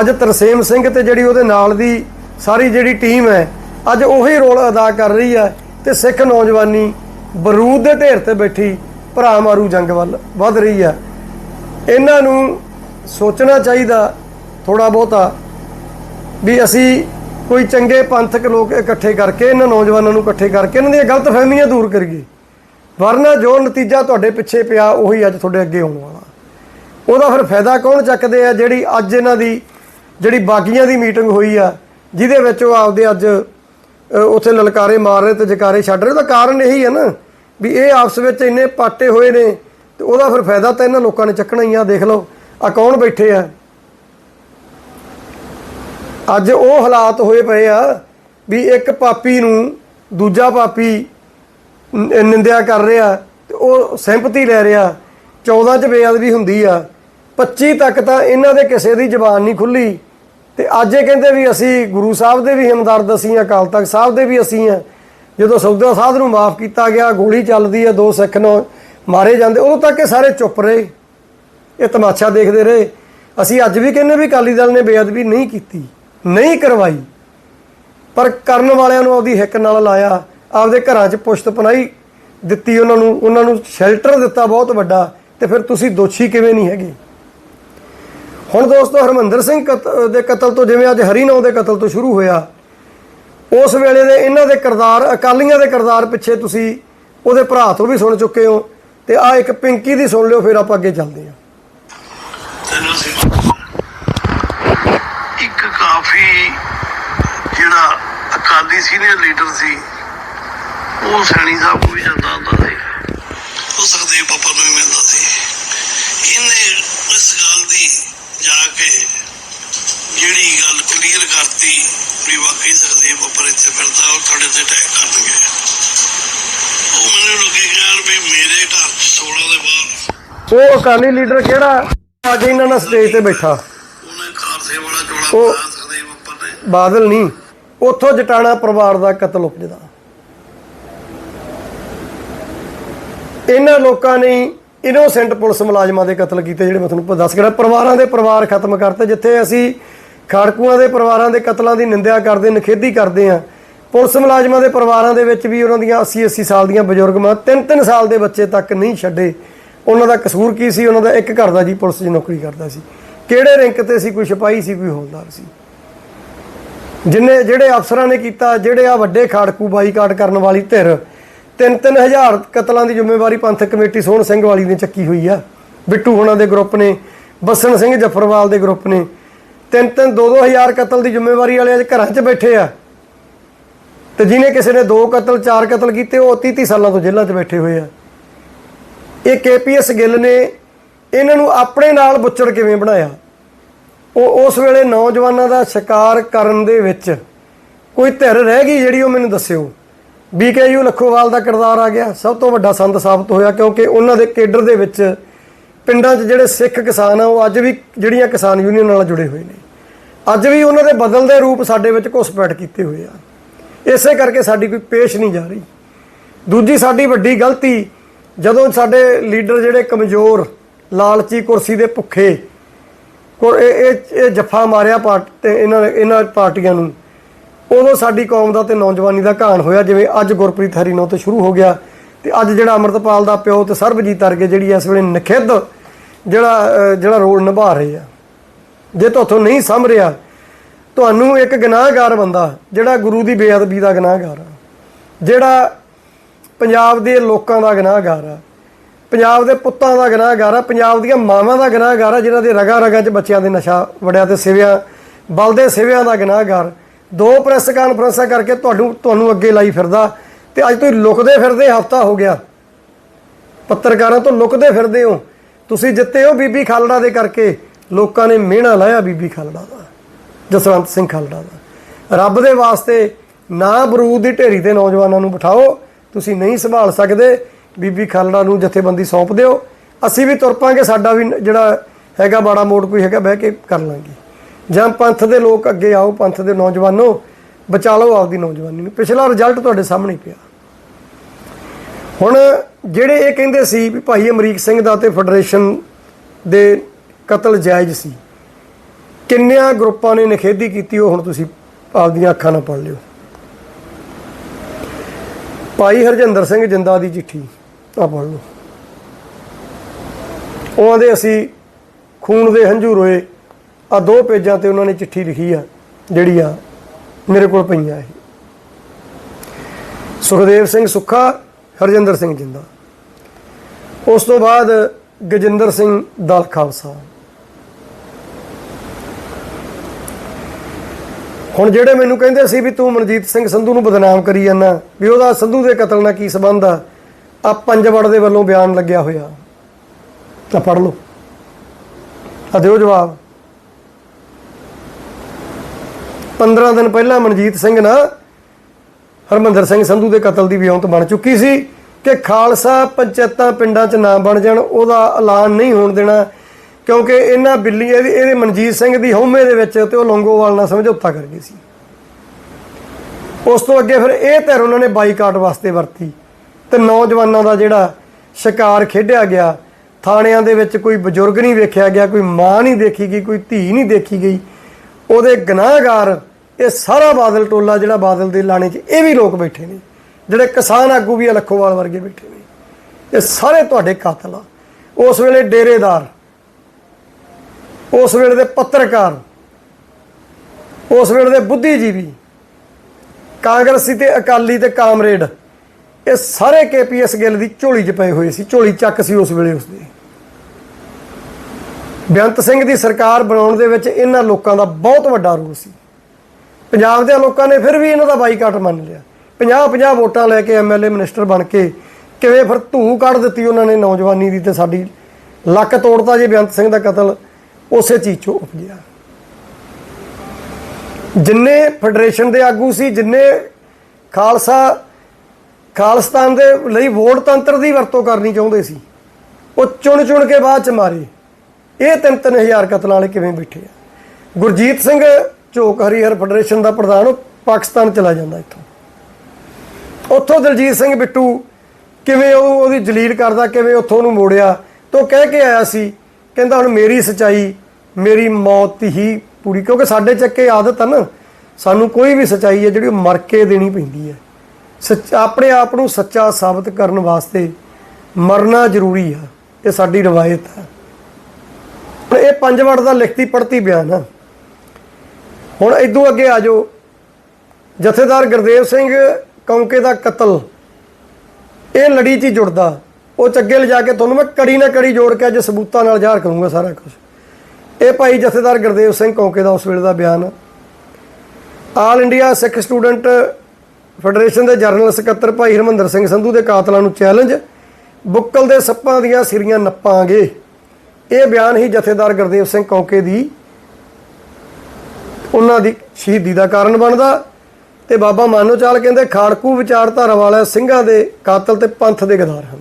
Speaker 1: ਅੱਜ ਤਰਸੇਮ ਸਿੰਘ ਤੇ ਜਿਹੜੀ ਉਹਦੇ ਨਾਲ ਦੀ ਸਾਰੀ ਜਿਹੜੀ ਟੀਮ ਹੈ, ਅੱਜ ਉਹੀ ਰੋਲ ਅਦਾ ਕਰ ਰਹੀ ਹੈ ਤੇ ਸਿੱਖ ਨੌਜਵਾਨੀ ਬਰੂਦ ਦੇ ਢੇਰ ਤੇ ਬੈਠੀ ਭਰਾ ਮਾਰੂ ਜੰਗ ਵੱਲ ਵੱਧ ਰਹੀ ਆ। ਇਹਨਾਂ ਨੂੰ ਸੋਚਣਾ ਚਾਹੀਦਾ ਥੋੜਾ ਬਹੁਤਾ ਵੀ ਅਸੀਂ ਕੋਈ ਚੰਗੇ ਪੰਥਕ ਲੋਕ ਇਕੱਠੇ ਕਰਕੇ, ਇਹਨਾਂ ਨੌਜਵਾਨਾਂ ਨੂੰ ਇਕੱਠੇ ਕਰਕੇ, ਇਹਨਾਂ ਦੀਆਂ ਗਲਤ ਫਹਿਮੀਆਂ ਦੂਰ ਕਰੀਏ। ਵਰਨਾ ਜੋ ਨਤੀਜਾ ਤੁਹਾਡੇ ਪਿੱਛੇ ਪਿਆ, ਉਹੀ ਅੱਜ ਤੁਹਾਡੇ ਅੱਗੇ ਆਉਣ ਵਾਲਾ। ਉਹਦਾ ਫਿਰ ਫਾਇਦਾ ਕੌਣ ਚੱਕਦੇ ਆ ਜਿਹੜੀ ਅੱਜ ਇਹਨਾਂ ਦੀ, ਜਿਹੜੀ ਬਾਗੀਆਂ ਦੀ ਮੀਟਿੰਗ ਹੋਈ ਆ, ਜਿਹਦੇ ਵਿੱਚ ਉਹ ਆਪਦੇ ਅੱਜ ਉੱਥੇ ਲਲਕਾਰੇ ਮਾਰ ਰਹੇ ਤੇ ਜਕਾਰੇ ਛੱਡ ਰਹੇ, ਉਹਦਾ ਕਾਰਨ ਇਹੀ ਹੈ ਨਾ। ਵੀ ਇਹ ਆਪਸ ਵਿੱਚ ਇੰਨੇ ਪਾਟੇ ਹੋਏ ਨੇ ਤੇ ਉਹਦਾ ਫਿਰ ਫਾਇਦਾ ਤਾਂ ਇਹਨਾਂ ਲੋਕਾਂ ਨੇ ਚੱਕਣਾ ਹੀ ਆ, ਦੇਖ ਲਓ ਆ ਕੌਣ ਬੈਠੇ ਆ? ਅੱਜ ਉਹ ਹਾਲਾਤ ਹੋਏ ਪਏ ਆ ਵੀ ਇੱਕ ਪਾਪੀ ਨੂੰ ਦੂਜਾ ਪਾਪੀ ਨਿੰਦਿਆ ਕਰ ਰਿਹਾ ਤੇ ਉਹ ਸਿੰਪਥੀ ਲੈ ਰਿਹਾ। 14 ਚ ਬੇਅਦਬੀ ਹੁੰਦੀ ਆ। 25 ਤੱਕ ਤਾਂ ਇਹਨਾਂ ਦੇ ਕਿਸੇ ਦੀ ਜ਼ਬਾਨ ਨਹੀਂ ਖੁੱਲੀ ਤੇ ਅੱਜ ਇਹ ਕਹਿੰਦੇ ਵੀ ਅਸੀਂ ਗੁਰੂ ਸਾਹਿਬ ਦੇ ਵੀ ਹਮਦਰਦ ਅਸੀਂ ਆ, ਅਕਾਲ ਤਖਤ ਸਾਹਿਬ ਦੇ ਵੀ ਅਸੀਂ ਆ। ਜਦੋਂ ਸੌਦਾ ਸਾਧ ਨੂੰ ਮਾਫ ਕੀਤਾ ਗਿਆ, ਗੋਲੀ ਚੱਲਦੀ ਹੈ ਦੋ ਸਿੱਖ ਨੂੰ ਮਾਰੇ ਜਾਂਦੇ, ਉਦੋਂ ਤੱਕ ਇਹ ਸਾਰੇ ਚੁੱਪ ਰਹੇ। ਇਹ ਤਮਾਸ਼ਾ ਦੇਖਦੇ ਰਹੇ। ਅਸੀਂ ਅੱਜ ਵੀ ਕਹਿੰਦੇ ਵੀ ਅਕਾਲੀ ਦਲ ਨੇ ਬੇਅਦਬੀ ਨਹੀਂ ਕੀਤੀ, ਨਹੀਂ ਕਰਵਾਈ। ਪਰ ਕਰਨ ਵਾਲਿਆਂ ਨੂੰ ਆਪਦੀ ਹਿੱਕ ਨਾਲ ਲਾਇਆ, ਆਪਦੇ ਘਰਾਂ 'ਚ ਪੁਸ਼ਤ ਪਨਾਈ ਦਿੱਤੀ ਉਹਨਾਂ ਨੂੰ ਉਹਨਾਂ ਨੂੰ ਸ਼ੈਲਟਰ ਦਿੱਤਾ ਬਹੁਤ ਵੱਡਾ, ਤੇ ਫਿਰ ਤੁਸੀਂ ਦੋਸ਼ੀ ਕਿਵੇਂ ਨਹੀਂ ਹੈਗੇ? ਹੁਣ ਦੋਸਤੋ ਹਰਮੰਦਰ ਸਿੰਘ ਕਤ- ਦੇ ਕਤਲ ਤੋਂ ਜਿਵੇਂ ਅੱਜ ਹਰੀ ਹਰੀਨੌ ਦੇ ਕਤਲ ਤੋਂ ਸ਼ੁਰੂ ਹੋਇਆ ਉਸ ਵੇਲੇ ਦੇ ਇਹਨਾਂ ਦੇ ਕਿਰਦਾਰ, ਅਕਾਲੀਆਂ ਦੇ ਕਿਰਦਾਰ ਪਿੱਛੇ ਤੁਸੀਂ ਉਹਦੇ ਭਰਾ ਤੋਂ ਵੀ ਸੁਣ ਚੁੱਕੇ ਹੋ ਤੇ ਆ ਇੱਕ ਪਿੰਕੀ ਦੀ ਸੁਣ ਲਿਓ, ਫਿਰ ਆਪਾਂ ਅੱਗੇ ਚੱਲਦੇ ਹਾਂ।
Speaker 2: ਇੱਕ ਕਾਫੀ ਜਿਹੜਾ ਅਕਾਲੀ ਸੀਨੀਅਰ ਲੀਡਰ ਸੀ, ਉਹ ਸੈਣੀ ਸਾਹਿਬ ਕੋਲ ਵੀ ਜਾਂਦਾ ਹੁੰਦਾ ਸੀ। ਉਹ ਸੁਖਦੇਵ ਪੱਪਾ ਨੂੰ ਵੀ ਮਿਲਦਾ ਸੀ। ਇਹਨੇ ਇਸ ਗੱਲ ਦੀ ਜਾ ਕੇ ਜਿਹੜੀ ਗੱਲ ਕਲੀਅਰ ਕਰਤੀ ਵੀ ਵਾਕਈ ਸੁਖਦੇਵ ਪੱਪਾ ਇੱਥੇ ਫਿਰਦਾ ਉਹ ਤੁਹਾਡੇ ਤੇ ਅਟੈਕ ਕਰਨਗੇ ਉਹ ਮੈਨੂੰ ਲੱਗੇ ਕਿ ਯਾਰ ਵੀ ਮੇਰੇ ਘਰ 'ਚ 16 ਦੇ ਬਾਅਦ
Speaker 1: ਉਹ ਅਕਾਲੀ ਲੀਡਰ ਕਿਹੜਾ? ਅੱਜ ਇਹਨਾਂ ਨਾਲ ਸਟੇਜ ਤੇ ਬੈਠਾ।
Speaker 2: ਉਹਨੇ ਖਾਲਸੇ ਵਾਲਾ ਚੋਲਾ
Speaker 1: ਉਹ-
Speaker 2: ਪਾਇਆ ਸੁਖਦੇਵ ਪੱਪਾ ਨੇ।
Speaker 1: ਬਾਦਲ ਨਹੀਂ ਉੱਥੋਂ ਜਟਾਣਾ ਪਰਿਵਾਰ ਦਾ ਕਤਲ ਉਪਜਦਾ ਇਹਨਾਂ ਲੋਕਾਂ ਨੇ ਇਨੋਸੈਂਟ ਪੁਲਿਸ ਮੁਲਾਜ਼ਮਾਂ ਦੇ ਕਤਲ ਕੀਤੇ ਜਿਹੜੇ ਮੈਂ ਤੁਹਾਨੂੰ ਦੱਸ ਗਿਆ ਪਰਿਵਾਰਾਂ ਦੇ ਪਰਿਵਾਰ ਖਤਮ ਕਰਤੇ ਜਿੱਥੇ ਅਸੀਂ ਖਾੜਕੂਆਂ ਦੇ ਪਰਿਵਾਰਾਂ ਦੇ ਕਤਲਾਂ ਦੀ ਨਿੰਦਿਆ ਕਰਦੇ, ਨਿਖੇਧੀ ਕਰਦੇ ਆ। ਪੁਲਿਸ ਮੁਲਾਜ਼ਮਾਂ ਦੇ ਪਰਿਵਾਰਾਂ ਦੇ ਵਿੱਚ ਵੀ ਉਹਨਾਂ ਦੀਆਂ 80 80 ਸਾਲ ਦੀਆਂ ਬਜ਼ੁਰਗ ਮਾਂ 3-3 ਸਾਲ ਦੇ ਬੱਚੇ ਤੱਕ ਨਹੀਂ ਛੱਡੇ। ਉਹਨਾਂ ਦਾ ਕਸੂਰ ਕੀ ਸੀ? ਉਹਨਾਂ ਦਾ ਇੱਕ ਘਰ ਦਾ ਜੀ ਪੁਲਿਸ 'ਚ ਨੌਕਰੀ ਕਰਦਾ ਸੀ। ਕਿਹੜੇ ਰੈਂਕ ਤੇ ਸੀ? ਕੋਈ ਸਿਪਾਹੀ ਸੀ, ਕੋਈ ਹੌਲਦਾਰ ਸੀ। ਜਿੰਨੇ, ਜਿਹੜੇ ਅਫਸਰਾਂ ਨੇ ਕੀਤਾ, ਜਿਹੜੇ ਆ ਵੱਡੇ ਖਾੜਕੂ ਬਾਈਕਾਟ ਕਰਨ ਵਾਲੀ ਧਿਰ ਤਿੰਨ ਤਿੰਨ ਹਜ਼ਾਰ ਕਤਲਾਂ ਦੀ ਜ਼ਿੰਮੇਵਾਰੀ ਪੰਥਕ ਕਮੇਟੀ ਸੋਹਣ ਸਿੰਘ ਵਾਲੀ ਨੇ ਚੱਕੀ ਹੋਈ ਆ। ਬਿੱਟੂ ਹੋਣਾ ਦੇ ਗਰੁੱਪ ਨੇ ਬਸਨ ਸਿੰਘ ਜਫਰਵਾਲ ਦੇ ਗਰੁੱਪ ਨੇ ਤਿੰਨ ਤਿੰਨ, ਦੋ ਦੋ ਹਜ਼ਾਰ ਕਤਲ ਦੀ ਜ਼ਿੰਮੇਵਾਰੀ ਵਾਲੇ ਅੱਜ ਘਰਾਂ 'ਚ ਬੈਠੇ ਆ। ਤੇ ਜਿਹਨੇ ਕਿਸੇ ਨੇ ਦੋ ਕਤਲ, ਚਾਰ ਕਤਲ ਕੀਤੇ, ਉਹ 30 30 ਸਾਲਾਂ ਤੋਂ ਜੇਲ੍ਹਾਂ 'ਚ ਬੈਠੇ ਹੋਏ ਆ। ਇਹ ਕੇਪੀਐਸ ਗਿੱਲ ਨੇ ਇਹਨਾਂ ਨੂੰ ਆਪਣੇ ਨਾਲ ਬੁੱਚੜ ਕਿਵੇਂ ਬਣਾਇਆ? ਉਹ ਉਸ ਵੇਲੇ ਨੌਜਵਾਨਾਂ ਦਾ ਸ਼ਿਕਾਰ ਕਰਨ ਦੇ ਵਿੱਚ ਕੋਈ ਧਿਰ ਰਹਿ ਗਈ ਜਿਹੜੀ ਉਹ ਮੈਨੂੰ ਦੱਸਿਓ। ਬੀਕੇਯੂ ਲਖੋਵਾਲ ਦਾ ਕਿਰਦਾਰ ਆ ਗਿਆ। ਸਭ ਤੋਂ ਵੱਡਾ ਸੰਦ ਸਾਬਤ ਹੋਇਆ ਕਿਉਂਕਿ ਉਹਨਾਂ ਦੇ ਕੇਡਰ ਦੇ ਵਿੱਚ ਪਿੰਡਾਂ 'ਚ ਜਿਹੜੇ ਸਿੱਖ ਕਿਸਾਨ ਆ, ਉਹ ਅੱਜ ਵੀ ਜਿਹੜੀਆਂ ਕਿਸਾਨ ਯੂਨੀਅਨ ਨਾਲ ਜੁੜੇ ਹੋਏ ਨੇ। ਅੱਜ ਵੀ ਉਹਨਾਂ ਦੇ ਬਦਲਦੇ ਰੂਪ ਸਾਡੇ ਵਿੱਚ ਘੁਸਪੈਠ ਕੀਤੇ ਹੋਏ ਆ। ਇਸੇ ਕਰਕੇ ਸਾਡੀ ਕੋਈ ਪੇਸ਼ ਨਹੀਂ ਜਾ ਰਹੀ। ਦੂਜੀ ਸਾਡੀ ਵੱਡੀ ਗਲਤੀ, ਜਦੋਂ ਸਾਡੇ ਲੀਡਰ ਜਿਹੜੇ ਕਮਜ਼ੋਰ, ਲਾਲਚੀ ਕੁਰਸੀ ਦੇ ਭੁੱਖੇ ਇਹ ਇਹ ਇਹ ਜੱਫਾ ਮਾਰਿਆ ਪਾਰਟ ਤੇ ਇਹਨਾਂ ਇਹਨਾਂ ਪਾਰਟੀਆਂ ਨੂੰ, ਉਦੋਂ ਸਾਡੀ ਕੌਮ ਦਾ ਤੇ ਨੌਜਵਾਨੀ ਦਾ ਘਾਣ ਹੋਇਆ, ਜਿਵੇਂ ਅੱਜ ਗੁਰਪ੍ਰੀਤ ਹਰੀਨੋ ਤੋਂ ਸ਼ੁਰੂ ਹੋ ਗਿਆ। ਤੇ ਅੱਜ ਜਿਹੜਾ ਅਮਰਤਪਾਲ ਦਾ ਪਿਓ ਤੇ ਸਰਬਜੀਤ ਅਰਗੇ ਜਿਹੜੀ ਇਸ ਵੇਲੇ ਨਖਿੱਧ ਜਿਹੜਾ ਜਿਹੜਾ ਰੋਲ ਨਿਭਾ ਰਹੇ ਆ। ਜੇ ਤੁਹਾਥੋਂ ਨਹੀਂ ਸਮਝ ਰਿਹਾ, ਤੁਹਾਨੂੰ ਇੱਕ ਗੁਨਾਹਗਾਰ ਬੰਦਾ, ਜਿਹੜਾ ਗੁਰੂ ਦੀ ਬੇਅਦਬੀ ਦਾ ਗੁਨਾਹਗਾਰ ਆ, ਜਿਹੜਾ ਪੰਜਾਬ ਦੇ ਲੋਕਾਂ ਦਾ ਗੁਨਾਹਗਾਰ ਆ, ਪੰਜਾਬ ਦੇ ਪੁੱਤਾਂ ਦਾ ਗੁਨਾਹਗਾਰ ਆ, ਪੰਜਾਬ ਦੀਆਂ ਮਾਵਾਂ ਦਾ ਗੁਨਾਹਗਾਰ ਆ, ਜਿਨ੍ਹਾਂ ਦੇ ਰਗਾ ਰਗਾ 'ਚ ਬੱਚਿਆਂ ਦੇ ਨਸ਼ਾ ਵੜਿਆ ਤੇ ਸਿਵਿਆਂ ਬਲਦੇ ਸਿਵਿਆਂ ਦਾ ਗੁਨਾਹਗਾਰ। ਦੋ ਪ੍ਰੈਸ ਕਾਨਫਰੰਸਾਂ ਕਰਕੇ ਤੁਹਾਨੂੰ ਤੁਹਾਨੂੰ ਅੱਗੇ ਲਾਈ ਫਿਰਦਾ, ਤੇ ਅੱਜ ਤੁਸੀਂ ਲੁਕਦੇ ਫਿਰਦੇ, ਹਫਤਾ ਹੋ ਗਿਆ। ਪੱਤਰਕਾਰਾਂ ਤੋਂ ਲੁਕਦੇ ਫਿਰਦੇ ਹੋ। ਤੁਸੀਂ ਜਿੱਤੇ ਹੋ ਬੀਬੀ ਖਾਲੜਾ ਦੇ ਕਰਕੇ, ਲੋਕਾਂ ਨੇ ਮਿਹਣਾ ਲਾਇਆ ਬੀਬੀ ਖਾਲੜਾ ਦਾ, ਜਸਵੰਤ ਸਿੰਘ ਖਾਲੜਾ ਦਾ। ਰੱਬ ਦੇ ਵਾਸਤੇ ਨਾ ਬਰੂਦ ਦੀ ਢੇਰੀ ਤੇ ਨੌਜਵਾਨਾਂ ਨੂੰ ਬਿਠਾਓ, ਤੁਸੀਂ ਨਹੀਂ ਸੰਭਾਲ ਸਕਦੇ, ਬੀਬੀ ਖਾਲੜਾ ਨੂੰ ਜਥੇਬੰਦੀ ਸੌਂਪ ਦਿਓ। ਅਸੀਂ ਵੀ ਤੁਰ ਪਾਂਗੇ, ਸਾਡਾ ਵੀ ਜਿਹੜਾ ਹੈਗਾ ਬਾੜਾ ਮੋੜ ਕੋਈ ਹੈਗਾ, ਬਹਿ ਕੇ ਕਰ ਲਾਂਗੇ। ਜਾਂ ਪੰਥ ਦੇ ਲੋਕ ਅੱਗੇ ਆਓ, ਪੰਥ ਦੇ ਨੌਜਵਾਨੋ, ਬਚਾ ਲਓ ਆਪਦੀ ਨੌਜਵਾਨੀ ਨੂੰ। ਪਿਛਲਾ ਰਿਜ਼ਲਟ ਤੁਹਾਡੇ ਸਾਹਮਣੇ ਹੀ ਪਿਆ। ਹੁਣ ਜਿਹੜੇ ਇਹ ਕਹਿੰਦੇ ਸੀ ਵੀ ਭਾਈ ਅਮਰੀਕ ਸਿੰਘ ਦਾ ਤੇ ਫੈਡਰੇਸ਼ਨ ਦੇ ਕਤਲ ਜਾਇਜ਼ ਸੀ, ਕਿੰਨਿਆਂ ਗਰੁੱਪਾਂ ਨੇ ਨਿਖੇਧੀ ਕੀਤੀ ਉਹ ਹੁਣ ਤੁਸੀਂ ਆਪਦੀਆਂ ਅੱਖਾਂ ਨਾਲ ਪੜ੍ਹ ਲਿਓ। ਭਾਈ ਹਰਜਿੰਦਰ ਸਿੰਘ ਜਿੰਦਾ ਦੀ ਚਿੱਠੀ ਆ ਪੜ੍ਹ ਲਓ। ਉਹਨਾਂ ਦੇ ਅਸੀਂ ਖੂਨ ਦੇ ਹੰਝੂ ਰੋਏ ਆ ਦੋ ਪੇਜਾਂ ਤੇ ਉਹਨਾਂ ਨੇ ਚਿੱਠੀ ਲਿਖੀ ਆ, ਜਿਹੜੀ ਆ ਮੇਰੇ ਕੋਲ ਪਈਆਂ ਇਹ। ਸੁਖਦੇਵ ਸਿੰਘ ਸੁੱਖਾ ਹਰਜਿੰਦਰ ਸਿੰਘ ਜਿੰਦਾ। ਉਸ ਤੋਂ ਬਾਅਦ ਗਜਿੰਦਰ ਸਿੰਘ ਦਲ ਖਾਲਸਾ। ਹੁਣ ਜਿਹੜੇ ਮੈਨੂੰ ਕਹਿੰਦੇ ਸੀ ਵੀ ਤੂੰ ਮਨਜੀਤ ਸਿੰਘ ਸੰਧੂ ਨੂੰ ਬਦਨਾਮ ਕਰੀ ਜਾਂਦਾ, ਵੀ ਉਹਦਾ ਸੰਧੂ ਦੇ ਕਤਲ ਨਾਲ ਕੀ ਸਬੰਧ ਆ ਆ ਪੰਜਵੜ ਦੇ ਵੱਲੋਂ ਬਿਆਨ ਲੱਗਿਆ ਹੋਇਆ। ਤਾਂ ਪੜ ਲਓ। ਆ ਦਿਓ ਜਵਾਬ। 15 ਦਿਨ ਪਹਿਲਾਂ ਮਨਜੀਤ ਸਿੰਘ ਨਾ ਹਰਮੰਦਰ ਸਿੰਘ ਸੰਧੂ ਦੇ ਕਤਲ ਦੀ ਵਿਉਂਤ ਬਣ ਚੁੱਕੀ ਸੀ ਕਿ ਖਾਲਸਾ ਪੰਚਾਇਤਾਂ ਪਿੰਡਾਂ 'ਚ ਨਾ ਬਣ ਜਾਣ, ਉਹਦਾ ਐਲਾਨ ਨਹੀਂ ਹੋਣ ਦੇਣਾ, ਕਿਉਂਕਿ ਇਹਨਾਂ ਬਿੱਲੀ, ਇਹਦੇ ਇਹਦੇ ਮਨਜੀਤ ਸਿੰਘ ਦੀ ਹਉਮੈ ਦੇ ਵਿੱਚ ਤੇ ਉਹ ਲੰਗੋਵਾਲ ਨਾਲ ਸਮਝੌਤਾ ਕਰ ਗਏ ਸੀ। ਉਸ ਤੋਂ ਅੱਗੇ ਫਿਰ ਇਹ ਧਿਰ ਉਹਨਾਂ ਨੇ ਬਾਈਕਾਟ ਵਾਸਤੇ ਵਰਤੀ ਤੇ ਨੌਜਵਾਨਾਂ ਦਾ ਜਿਹੜਾ ਸ਼ਿਕਾਰ ਖੇਡਿਆ ਗਿਆ, ਥਾਣਿਆਂ ਦੇ ਵਿੱਚ ਕੋਈ ਬਜ਼ੁਰਗ ਨਹੀਂ ਵੇਖਿਆ ਗਿਆ, ਕੋਈ ਮਾਂ ਨਹੀਂ ਦੇਖੀ ਗਈ, ਕੋਈ ਧੀ ਨਹੀਂ ਦੇਖੀ ਗਈ, ਉਹਦੇ ਗਨਾਹਗਾਰ ਇਹ ਸਾਰਾ ਬਾਦਲ ਟੋਲਾ ਜਿਹੜਾ ਬਾਦਲ ਦੇ ਲਾਣੇ 'ਚ, ਇਹ ਵੀ ਲੋਕ ਬੈਠੇ ਨੇ, ਜਿਹੜੇ ਕਿਸਾਨ ਆਗੂ ਵੀ ਲੱਖੋਵਾਲ ਵਰਗੇ ਬੈਠੇ ਨੇ। ਇਹ ਸਾਰੇ ਤੁਹਾਡੇ ਕਾਤਲ ਆ। ਉਸ ਵੇਲੇ ਡੇਰੇਦਾਰ, ਉਸ ਵੇਲੇ ਦੇ ਪੱਤਰਕਾਰ, ਉਸ ਵੇਲੇ ਦੇ ਬੁੱਧੀਜੀਵੀ, ਕਾਂਗਰਸੀ ਤੇ ਅਕਾਲੀ ਤੇ ਕਾਮਰੇਡ, ਇਹ ਸਾਰੇ ਕੇਪੀਐਸ ਗਿੱਲ ਦੀ ਝੋਲੀ 'ਚ ਪਏ ਹੋਏ ਸੀ, ਝੋਲੀ ਚੱਕ ਸੀ ਉਸ ਵੇਲੇ ਉਸਦੀ। ਬੇਅੰਤ ਸਿੰਘ ਦੀ ਸਰਕਾਰ ਬਣਾਉਣ ਦੇ ਵਿੱਚ ਇਹਨਾਂ ਲੋਕਾਂ ਦਾ ਬਹੁਤ ਵੱਡਾ ਰੋਲ ਸੀ। ਪੰਜਾਬ ਦੇ ਲੋਕਾਂ ਨੇ ਫਿਰ ਵੀ ਇਹਨਾਂ ਦਾ ਬਾਈਕਾਟ ਮੰਨ ਲਿਆ। 50 50 ਵੋਟਾਂ ਲੈ ਕੇ ਐਮਐਲਏ ਮਿਨਿਸਟਰ ਬਣ ਕੇ ਕਿਵੇਂ ਫਿਰ ਧੂ ਕੱਢ ਦਿੱਤੀ ਉਹਨਾਂ ਨੇ ਨੌਜਵਾਨੀ ਦੀ ਤੇ ਸਾਡੀ ਲੱਕ ਤੋੜਤਾ ਜੇ ਬੇਅੰਤ ਸਿੰਘ ਦਾ ਕਤਲ, ਉਸੇ ਚੀਜ਼ ਚੋਂ ਉਪਜਿਆ ਜਿੰਨੇ ਫੈਡਰੇਸ਼ਨ ਦੇ ਆਗੂ ਸੀ, ਜਿੰਨੇ ਖਾਲਸਾ, ਖਾਲਸਤਾਨ ਦੇ ਲਈ ਵੋਟ ਤੰਤਰ ਦੀ ਵਰਤੋਂ ਕਰਨੀ ਚਾਹੁੰਦੇ ਸੀ, ਉਹ ਚੁਣ ਚੁਣ ਕੇ ਬਾਅਦ ਚ ਮਾਰੇ। ਇਹ ਤਿੰਨ ਤਿੰਨ ਹਜ਼ਾਰ ਕਤਲਾਂ ਵਾਲੇ ਕਿਵੇਂ ਬੈਠੇ ਆ? ਗੁਰਜੀਤ ਸਿੰਘ ਝੋਕ ਹਰੀਹਰ ਫੈਡਰੇਸ਼ਨ ਦਾ ਪ੍ਰਧਾਨ, ਉਹ ਪਾਕਿਸਤਾਨ ਚਲਾ ਜਾਂਦਾ ਇੱਥੋਂ। ਉੱਥੋਂ ਦਲਜੀਤ ਸਿੰਘ ਬਿੱਟੂ ਕਿਵੇਂ ਉਹ ਉਹਦੀ ਜਲੀਲ ਕਰਦਾ, ਕਿਵੇਂ ਉੱਥੋਂ ਉਹਨੂੰ ਮੋੜਿਆ ਤੋ ਕਹਿ ਕੇ ਆਇਆ ਸੀ, ਕਹਿੰਦਾ ਹੁਣ ਮੇਰੀ ਸਚਾਈ, ਮੇਰੀ ਮੌਤ ਹੀ ਪੂਰੀ, ਕਿਉਂਕਿ ਸਾਡੇ ਚੱਕੇ ਆਦਤ ਆ ਨਾ, ਸਾਨੂੰ ਕੋਈ ਵੀ ਸਚਾਈ ਹੈ ਜਿਹੜੀ ਉਹ ਮਰ ਕੇ ਦੇਣੀ ਪੈਂਦੀ ਹੈ। ਸੱਚ, ਆਪਣੇ ਆਪ ਨੂੰ ਸੱਚਾ ਸਾਬਤ ਕਰਨ ਵਾਸਤੇ ਮਰਨਾ ਜ਼ਰੂਰੀ ਆ, ਇਹ ਸਾਡੀ ਰਵਾਇਤ ਹੈ ਇਹ ਪੰਜ ਵੜ ਦਾ ਲਿਖਤੀ ਪੜਤੀ ਬਿਆਨ ਆ। ਹੁਣ ਇਦੋਂ ਅੱਗੇ ਆ ਜਾਓ। ਜਥੇਦਾਰ ਗੁਰਦੇਵ ਸਿੰਘ ਕੌਂਕੇ ਦਾ ਕਤਲ। ਇਹ ਲੜੀ 'ਚ ਹੀ ਜੁੜਦਾ। ਉਹ ਚੱਗੇ ਲਿਜਾ ਕੇ ਤੁਹਾਨੂੰ ਮੈਂ ਕੜੀ ਨਾ ਕੜੀ ਜੋੜ ਕੇ ਅੱਜ ਸਬੂਤਾਂ ਨਾਲ ਜ਼ਾਹਰ ਕਰੂੰਗਾ ਸਾਰਾ ਕੁਝ। ਇਹ ਭਾਈ ਜਥੇਦਾਰ ਗੁਰਦੇਵ ਸਿੰਘ ਕੌਂਕੇ ਦਾ ਉਸ ਵੇਲੇ ਦਾ ਬਿਆਨ। All India Sikh Student Federation ਦੇ ਜਨਰਲ ਸਕੱਤਰ ਭਾਈ ਹਰਮੰਦਰ ਸਿੰਘ ਸੰਧੂ ਦੇ ਕਾਤਲਾਂ ਨੂੰ ਚੈਲੰਜ। ਬੁੱਕਲ ਦੇ ਸੱਪਾਂ ਦੀਆਂ ਸਿਰੀਆਂ ਨੱਪਾਂਗੇ। ਇਹ ਬਿਆਨ ਹੀ ਜਥੇਦਾਰ ਗੁਰਦੇਵ ਸਿੰਘ ਕੌਂਕੇ ਦੀ ਉਹਨਾਂ ਦੀ ਸ਼ਹੀਦੀ ਦਾ ਕਾਰਨ ਬਣਦਾ ਤੇ ਬਾਬਾ ਮਾਨੋ ਚਾਲ ਕਹਿੰਦੇ ਖਾੜਕੂ ਵਿਚਾਰਧਾਰਾ ਵਾਲੇ ਸਿੰਘਾਂ ਦੇ ਕਾਤਲ ਤੇ ਪੰਥ ਦੇ ਗਦਾਰ ਹਨ।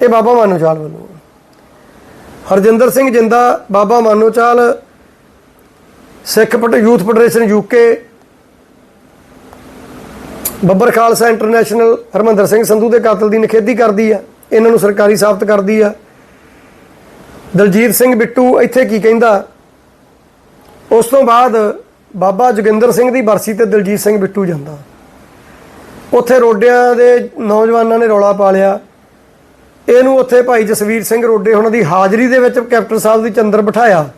Speaker 1: ਇਹ ਬਾਬਾ ਮਾਨੋ ਚਾਲ ਵੱਲੋਂ ਹਰਜਿੰਦਰ ਸਿੰਘ ਜਿੰਦਾ, ਬਾਬਾ ਮਾਨੋ ਚਾਲ, ਸਿੱਖ ਪਟ, youth federation UK, Babbar Khalsa international, Harmandar Singh Sandhu ਦੇ ਕਾਤਲ ਦੀ ਨਿਖੇਧੀ ਕਰਦੀ ਆ, ਇਹਨਾਂ ਨੂੰ ਸਰਕਾਰੀ ਸਾਬਤ ਕਰਦੀ ਆ। ਦਲਜੀਤ ਸਿੰਘ ਬਿੱਟੂ ਇੱਥੇ ਕੀ ਕਹਿੰਦਾ, ਉਸ ਤੋਂ ਬਾਅਦ ਬਾਬਾ ਜੋਗਿੰਦਰ ਸਿੰਘ ਦੀ ਬਰਸੀ ਤੇ ਦਲਜੀਤ ਸਿੰਘ ਬਿੱਟੂ ਜਾਂਦਾ। ਉੱਥੇ ਰੋਡਿਆਂ ਦੇ ਨੌਜਵਾਨਾਂ ਨੇ ਰੌਲਾ ਪਾ ਲਿਆ। ਇਹਨੂੰ ਉੱਥੇ ਭਾਈ ਜਸਵੀਰ ਸਿੰਘ ਰੋਡੇ ਉਹਨਾਂ ਦੀ ਹਾਜ਼ਰੀ ਦੇ ਵਿੱਚ ਕੈਪਟਨ ਸਾਹਿਬ ਦੀ ਚੰਦਰ ਬਿਠਾਇਆ।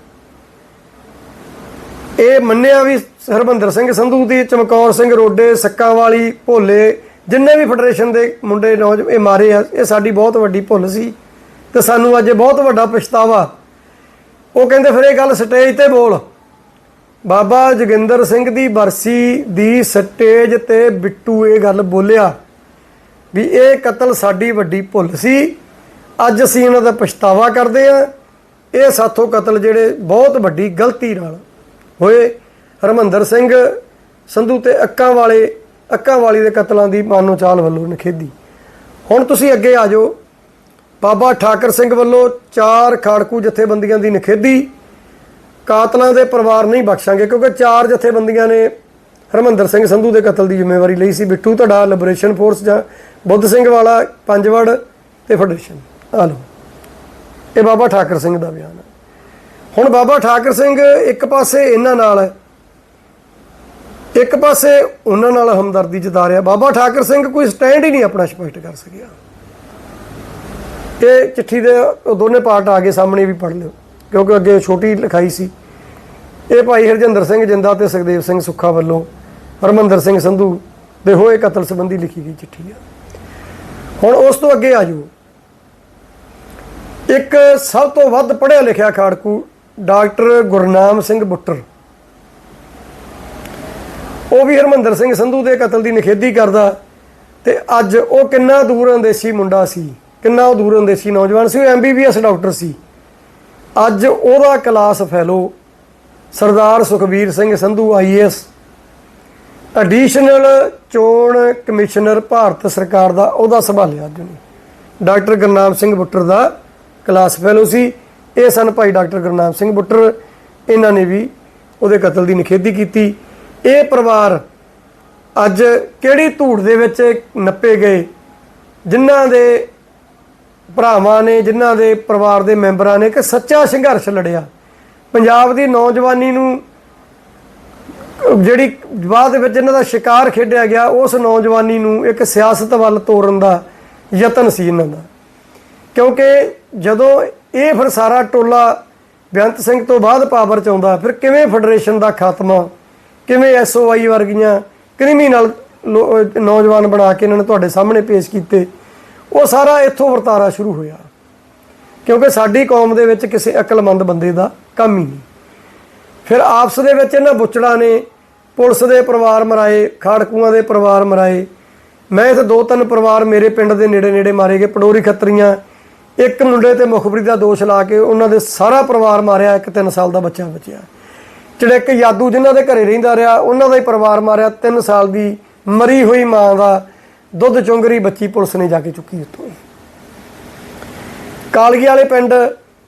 Speaker 1: ਇਹ ਮੰਨਿਆ ਵੀ ਹਰਬੰਦਰ ਸਿੰਘ ਸੰਧੂ ਦੀ, ਚਮਕੌਰ ਸਿੰਘ ਰੋਡੇ ਸੱਕਾਂ ਵਾਲੀ ਭੋਲੇ, ਜਿੰਨੇ ਵੀ ਫੈਡਰੇਸ਼ਨ ਦੇ ਮੁੰਡੇ ਨੌਜਵਾਨ ਇਹ ਮਾਰੇ ਆ, ਇਹ ਸਾਡੀ ਬਹੁਤ ਵੱਡੀ ਭੁੱਲ ਸੀ। ਤੇ ਸਾਨੂੰ ਅੱਜ ਇਹ ਬਹੁਤ ਵੱਡਾ ਪਛਤਾਵਾ। ਉਹ ਕਹਿੰਦੇ, ਫਿਰ ਇਹ ਗੱਲ ਸਟੇਜ ਤੇ ਬੋਲ। ਬਾਬਾ ਜੋਗਿੰਦਰ ਸਿੰਘ ਦੀ ਬਰਸੀ ਦੀ ਸਟੇਜ ਤੇ ਬਿੱਟੂ ਇਹ ਗੱਲ ਬੋਲਿਆ ਵੀ ਇਹ ਕਤਲ ਸਾਡੀ ਵੱਡੀ ਭੁੱਲ ਸੀ। ਅੱਜ ਅਸੀਂ ਇਹਨਾਂ ਦਾ ਪਛਤਾਵਾ ਕਰਦੇ ਆ ਇਹ ਸਾਥੋਂ ਕਤਲ ਜਿਹੜੇ ਬਹੁਤ ਵੱਡੀ ਗਲਤੀ ਨਾਲ ਹੋਏ। ਹਰਮੰਦਰ ਸਿੰਘ ਸੰਧੂ ਤੇ ਅੱਕਾਂ ਵਾਲੇ ਅੱਕਾਂ ਵਾਲੀ ਦੇ ਕਤਲਾਂ ਦੀ ਮਾਨੋ ਚਾਲ ਵੱਲੋਂ ਨਿਖੇਧੀ। ਹੁਣ ਤੁਸੀਂ ਅੱਗੇ ਆ ਜਾਓ। ਬਾਬਾ ਠਾਕਰ ਸਿੰਘ ਵੱਲੋਂ ਚਾਰ ਖਾੜਕੂ ਜਥੇਬੰਦੀਆਂ ਦੀ ਨਿਖੇਧੀ। ਕਾਤਲਾਂ ਦੇ ਪਰਿਵਾਰ ਨਹੀਂ ਬਖਸ਼ਾਂਗੇ, ਕਿਉਂਕਿ ਚਾਰ ਜਥੇਬੰਦੀਆਂ ਨੇ ਹਰਮੰਦਰ ਸਿੰਘ ਸੰਧੂ ਦੇ ਕਤਲ ਦੀ ਜ਼ਿੰਮੇਵਾਰੀ ਲਈ ਸੀ। ਬਿੱਟੂ ਧੜਾ ਲਿਬਰੇਸ਼ਨ ਫੋਰਸ ਜਾਂ ਬੁੱਧ ਸਿੰਘ ਵਾਲਾ, ਪੰਜਵੜ ਤੇ ਫੈਡਰੇਸ਼ਨ ਆ ਲਓ। ਇਹ ਬਾਬਾ ਠਾਕਰ ਸਿੰਘ ਦਾ ਬਿਆਨ ਹੈ। ਹੁਣ ਬਾਬਾ ਠਾਕਰ ਸਿੰਘ ਇੱਕ ਪਾਸੇ ਇਹਨਾਂ ਨਾਲ ਹੈ, ਇੱਕ ਪਾਸੇ ਉਹਨਾਂ ਨਾਲ ਹਮਦਰਦੀ ਜਤਾ ਰਿਹਾ। ਬਾਬਾ ਠਾਕਰ ਸਿੰਘ ਕੋਈ ਸਟੈਂਡ ਹੀ ਨਹੀਂ ਆਪਣਾ ਸਪਸ਼ਟ ਕਰ ਸਕਿਆ। ਇਹ ਚਿੱਠੀ ਦੇ ਦੋਨੇ ਪਾਰਟ ਆ ਗਏ, ਸਾਹਮਣੇ ਵੀ ਪੜ੍ਹ ਲਿਓ। ਕਿਉਂਕਿ ਅੱਗੇ ਛੋਟੀ ਲਿਖਾਈ ਸੀ। ਇਹ ਭਾਈ ਹਰਜਿੰਦਰ ਸਿੰਘ ਜਿੰਦਾ ਤੇ ਸੁਖਦੇਵ ਸਿੰਘ ਸੁੱਖਾ ਵੱਲੋਂ ਹਰਮੰਦਰ ਸਿੰਘ ਸੰਧੂ ਦੇ ਹੋਏ ਕਤਲ ਸੰਬੰਧੀ ਲਿਖੀ ਗਈ ਚਿੱਠੀ ਆ। ਹੁਣ ਉਸ ਤੋਂ ਅੱਗੇ ਆ ਜਾਓ। ਇੱਕ ਸਭ ਤੋਂ ਵੱਧ ਪੜ੍ਹਿਆ ਲਿਖਿਆ ਖਾੜਕੂ ਡਾਕਟਰ ਗੁਰਨਾਮ ਸਿੰਘ ਬੁੱਟਰ। ਉਹ ਵੀ ਹਰਮੰਦਰ ਸਿੰਘ ਸੰਧੂ ਦੇ ਕਤਲ ਦੀ ਨਿਖੇਧੀ ਕਰਦਾ ਤੇ ਅੱਜ ਉਹ ਕਿੰਨਾ ਦੂਰ ਅੰਦੇਸੀ ਮੁੰਡਾ ਸੀ, ਕਿੰਨਾ ਉਹ ਦੂਰ ਅੰਦੇਸੀ ਨੌਜਵਾਨ ਸੀ, ਉਹ ਐਮਬੀਬੀਐਸ ਡਾਕਟਰ ਸੀ। ਅੱਜ ਉਹਦਾ class fellow Sardar Sukhbir Singh Sandhu IAS additional ਚੋਣ ਕਮਿਸ਼ਨਰ ਭਾਰਤ ਸਰਕਾਰ ਦਾ ਉਹਦਾ ਸੰਭਾਲਿਆ ਅੱਜ ਨੇ ਡਾਕਟਰ ਗੁਰਨਾਮ ਸਿੰਘ ਬੁੱਟਰ ਦਾ ਕਲਾਸ ਫੈਲੋ ਸੀ। ਇਹ ਸਨ ਭਾਈ ਡਾਕਟਰ ਗੁਰਨਾਮ ਸਿੰਘ ਬੁੱਟਰ। ਇਹਨਾਂ ਨੇ ਵੀ ਉਹਦੇ ਕਤਲ ਦੀ ਨਿਖੇਧੀ ਕੀਤੀ। ਇਹ ਪਰਿਵਾਰ ਅੱਜ ਕਿਹੜੀ ਧੂੜ ਦੇ ਵਿੱਚ ਨੱਪੇ ਗਏ? ਜਿਨ੍ਹਾਂ ਦੇ ਭਰਾਵਾਂ ਨੇ, ਜਿਨ੍ਹਾਂ ਦੇ ਪਰਿਵਾਰ ਦੇ ਮੈਂਬਰਾਂ ਨੇ ਇੱਕ ਸੱਚਾ ਸੰਘਰਸ਼ ਲੜਿਆ। ਪੰਜਾਬ ਦੀ ਨੌਜਵਾਨੀ ਨੂੰ, ਜਿਹੜੀ ਬਾਅਦ ਵਿੱਚ ਇਹਨਾਂ ਦਾ ਸ਼ਿਕਾਰ ਖੇਡਿਆ ਗਿਆ, ਉਸ ਨੌਜਵਾਨੀ ਨੂੰ ਇੱਕ ਸਿਆਸਤ ਵੱਲ ਤੋਰਨ ਦਾ ਯਤਨ ਸੀ ਇਹਨਾਂ ਦਾ। ਕਿਉਂਕਿ ਜਦੋਂ ਇਹ ਫਿਰ ਸਾਰਾ ਟੋਲਾ ਬੇਅੰਤ ਸਿੰਘ ਤੋਂ ਬਾਅਦ ਪਾਵਰ ਚ ਆਉਂਦਾ, ਫਿਰ ਕਿਵੇਂ ਫੈਡਰੇਸ਼ਨ ਦਾ ਖਾਤਮਾ, ਕਿਵੇਂ ਐਸਓਆਈ ਵਰਗੀਆਂ ਕ੍ਰਿਮੀਨਲ ਲੋ- ਨੌਜਵਾਨ ਬਣਾ ਕੇ ਇਹਨਾਂ ਨੇ ਤੁਹਾਡੇ ਸਾਹਮਣੇ ਪੇਸ਼ ਕੀਤੇ ਉਹ ਸਾਰਾ ਇੱਥੋਂ ਵਰਤਾਰਾ ਸ਼ੁਰੂ ਹੋਇਆ। ਕਿਉਂਕਿ ਸਾਡੀ ਕੌਮ ਦੇ ਵਿੱਚ ਕਿਸੇ ਅਕਲਮੰਦ ਬੰਦੇ ਦਾ ਕੰਮ ਹੀ ਨਹੀਂ। ਫਿਰ ਆਪਸ ਦੇ ਵਿੱਚ ਇਹਨਾਂ ਬੁੱਚੜਾਂ ਨੇ ਪੁਲਿਸ ਦੇ ਪਰਿਵਾਰ ਮਰਾਏ, ਖਾੜਕੂਆਂ ਦੇ ਪਰਿਵਾਰ ਮਰਾਏ। ਮੈਂ ਇੱਥੇ ਦੋ ਤਿੰਨ ਪਰਿਵਾਰ ਮੇਰੇ ਪਿੰਡ ਦੇ ਨੇੜੇ ਨੇੜੇ ਮਾਰੇ ਗਏ ਪਡੋਰੀ ਖੱਤਰੀਆਂ। ਇੱਕ ਮੁੰਡੇ ਤੇ ਮੁਖਬਰੀ ਦਾ ਦੋਸ਼ ਲਾ ਕੇ ਉਹਨਾਂ ਦੇ ਸਾਰਾ ਪਰਿਵਾਰ ਮਾਰਿਆ, ਇੱਕ 3 ਸਾਲ ਦਾ ਬੱਚਾ ਬਚਿਆ। ਜਿਹੜੇ ਇੱਕ ਯਾਦੂ ਜਿਨ੍ਹਾਂ ਦੇ ਘਰੇ ਰਹਿੰਦਾ ਰਿਹਾ, ਉਹਨਾਂ ਦਾ ਹੀ ਪਰਿਵਾਰ ਮਾਰਿਆ 3 ਸਾਲ ਦੀ ਮਰੀ ਹੋਈ ਮਾਂ ਦਾ ਦੁੱਧ ਚੁੰਗਰੀ ਬੱਚੀ ਪੁਲਿਸ ਨੇ ਜਾ ਕੇ ਚੁੱਕੀ ਉੱਥੋਂ ਕਾਲਗੀ ਵਾਲੇ ਪਿੰਡ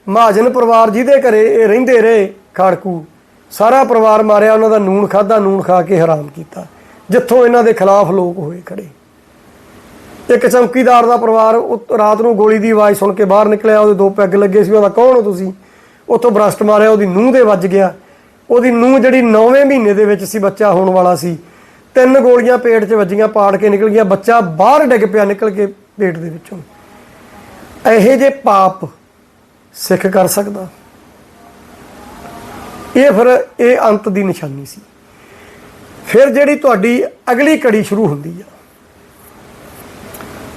Speaker 1: ਮਹਾਜਨ ਪਰਿਵਾਰ ਜਿਹਦੇ ਘਰੇ ਇਹ ਰਹਿੰਦੇ ਰਹੇ, ਖਾੜਕੂ, ਸਾਰਾ ਪਰਿਵਾਰ ਮਾਰਿਆ, ਉਹਨਾਂ ਦਾ ਨੂਣ ਖਾਦਾ ਨੂਣ ਖਾ ਕੇ ਹਰਾਮ ਕੀਤਾ। ਜਿੱਥੋਂ ਇਹਨਾਂ ਦੇ ਖਿਲਾਫ ਲੋਕ ਹੋਏ ਖੜੇ। ਇੱਕ ਚੌਕੀਦਾਰ ਦਾ ਪਰਿਵਾਰ ਉਹ ਰਾਤ ਨੂੰ ਗੋਲੀ ਦੀ ਆਵਾਜ਼ ਸੁਣ ਕੇ ਬਾਹਰ ਨਿਕਲਿਆ, ਉਹਦੇ ਦੋ ਪੈਗ ਲੱਗੇ ਸੀ, ਉਹਦਾ ਕੌਣ ਹੋ ਤੁਸੀਂ? ਉੱਥੋਂ ਬਰਸਟ ਮਾਰਿਆ, ਉਹਦੀ ਨੂੰਹ ਦੇ ਵੱਜ ਗਿਆ। ਉਹਦੀ ਨੂੰਹ ਜਿਹੜੀ 9ਵੇਂ ਮਹੀਨੇ ਦੇ ਵਿੱਚ ਸੀ, ਬੱਚਾ ਹੋਣ ਵਾਲਾ ਸੀ ਤਿੰਨ ਗੋਲੀਆਂ ਪੇਟ 'ਚ ਵੱਜੀਆਂ, ਪਾੜ ਕੇ ਨਿਕਲ ਗਿਆ। ਬੱਚਾ ਬਾਹਰ ਡਿੱਗ ਪਿਆ, ਨਿਕਲ ਕੇ ਪੇਟ ਦੇ ਵਿੱਚੋਂ। ਇਹੋ ਜੇ ਪਾਪ ਸਿੱਖ ਕਰ ਸਕਦਾ। ਇਹ ਫਿਰ ਇਹ ਅੰਤ ਦੀ ਨਿਸ਼ਾਨੀ ਸੀ। ਫਿਰ ਜਿਹੜੀ ਤੁਹਾਡੀ ਅਗਲੀ ਕੜੀ ਸ਼ੁਰੂ ਹੁੰਦੀ ਆ,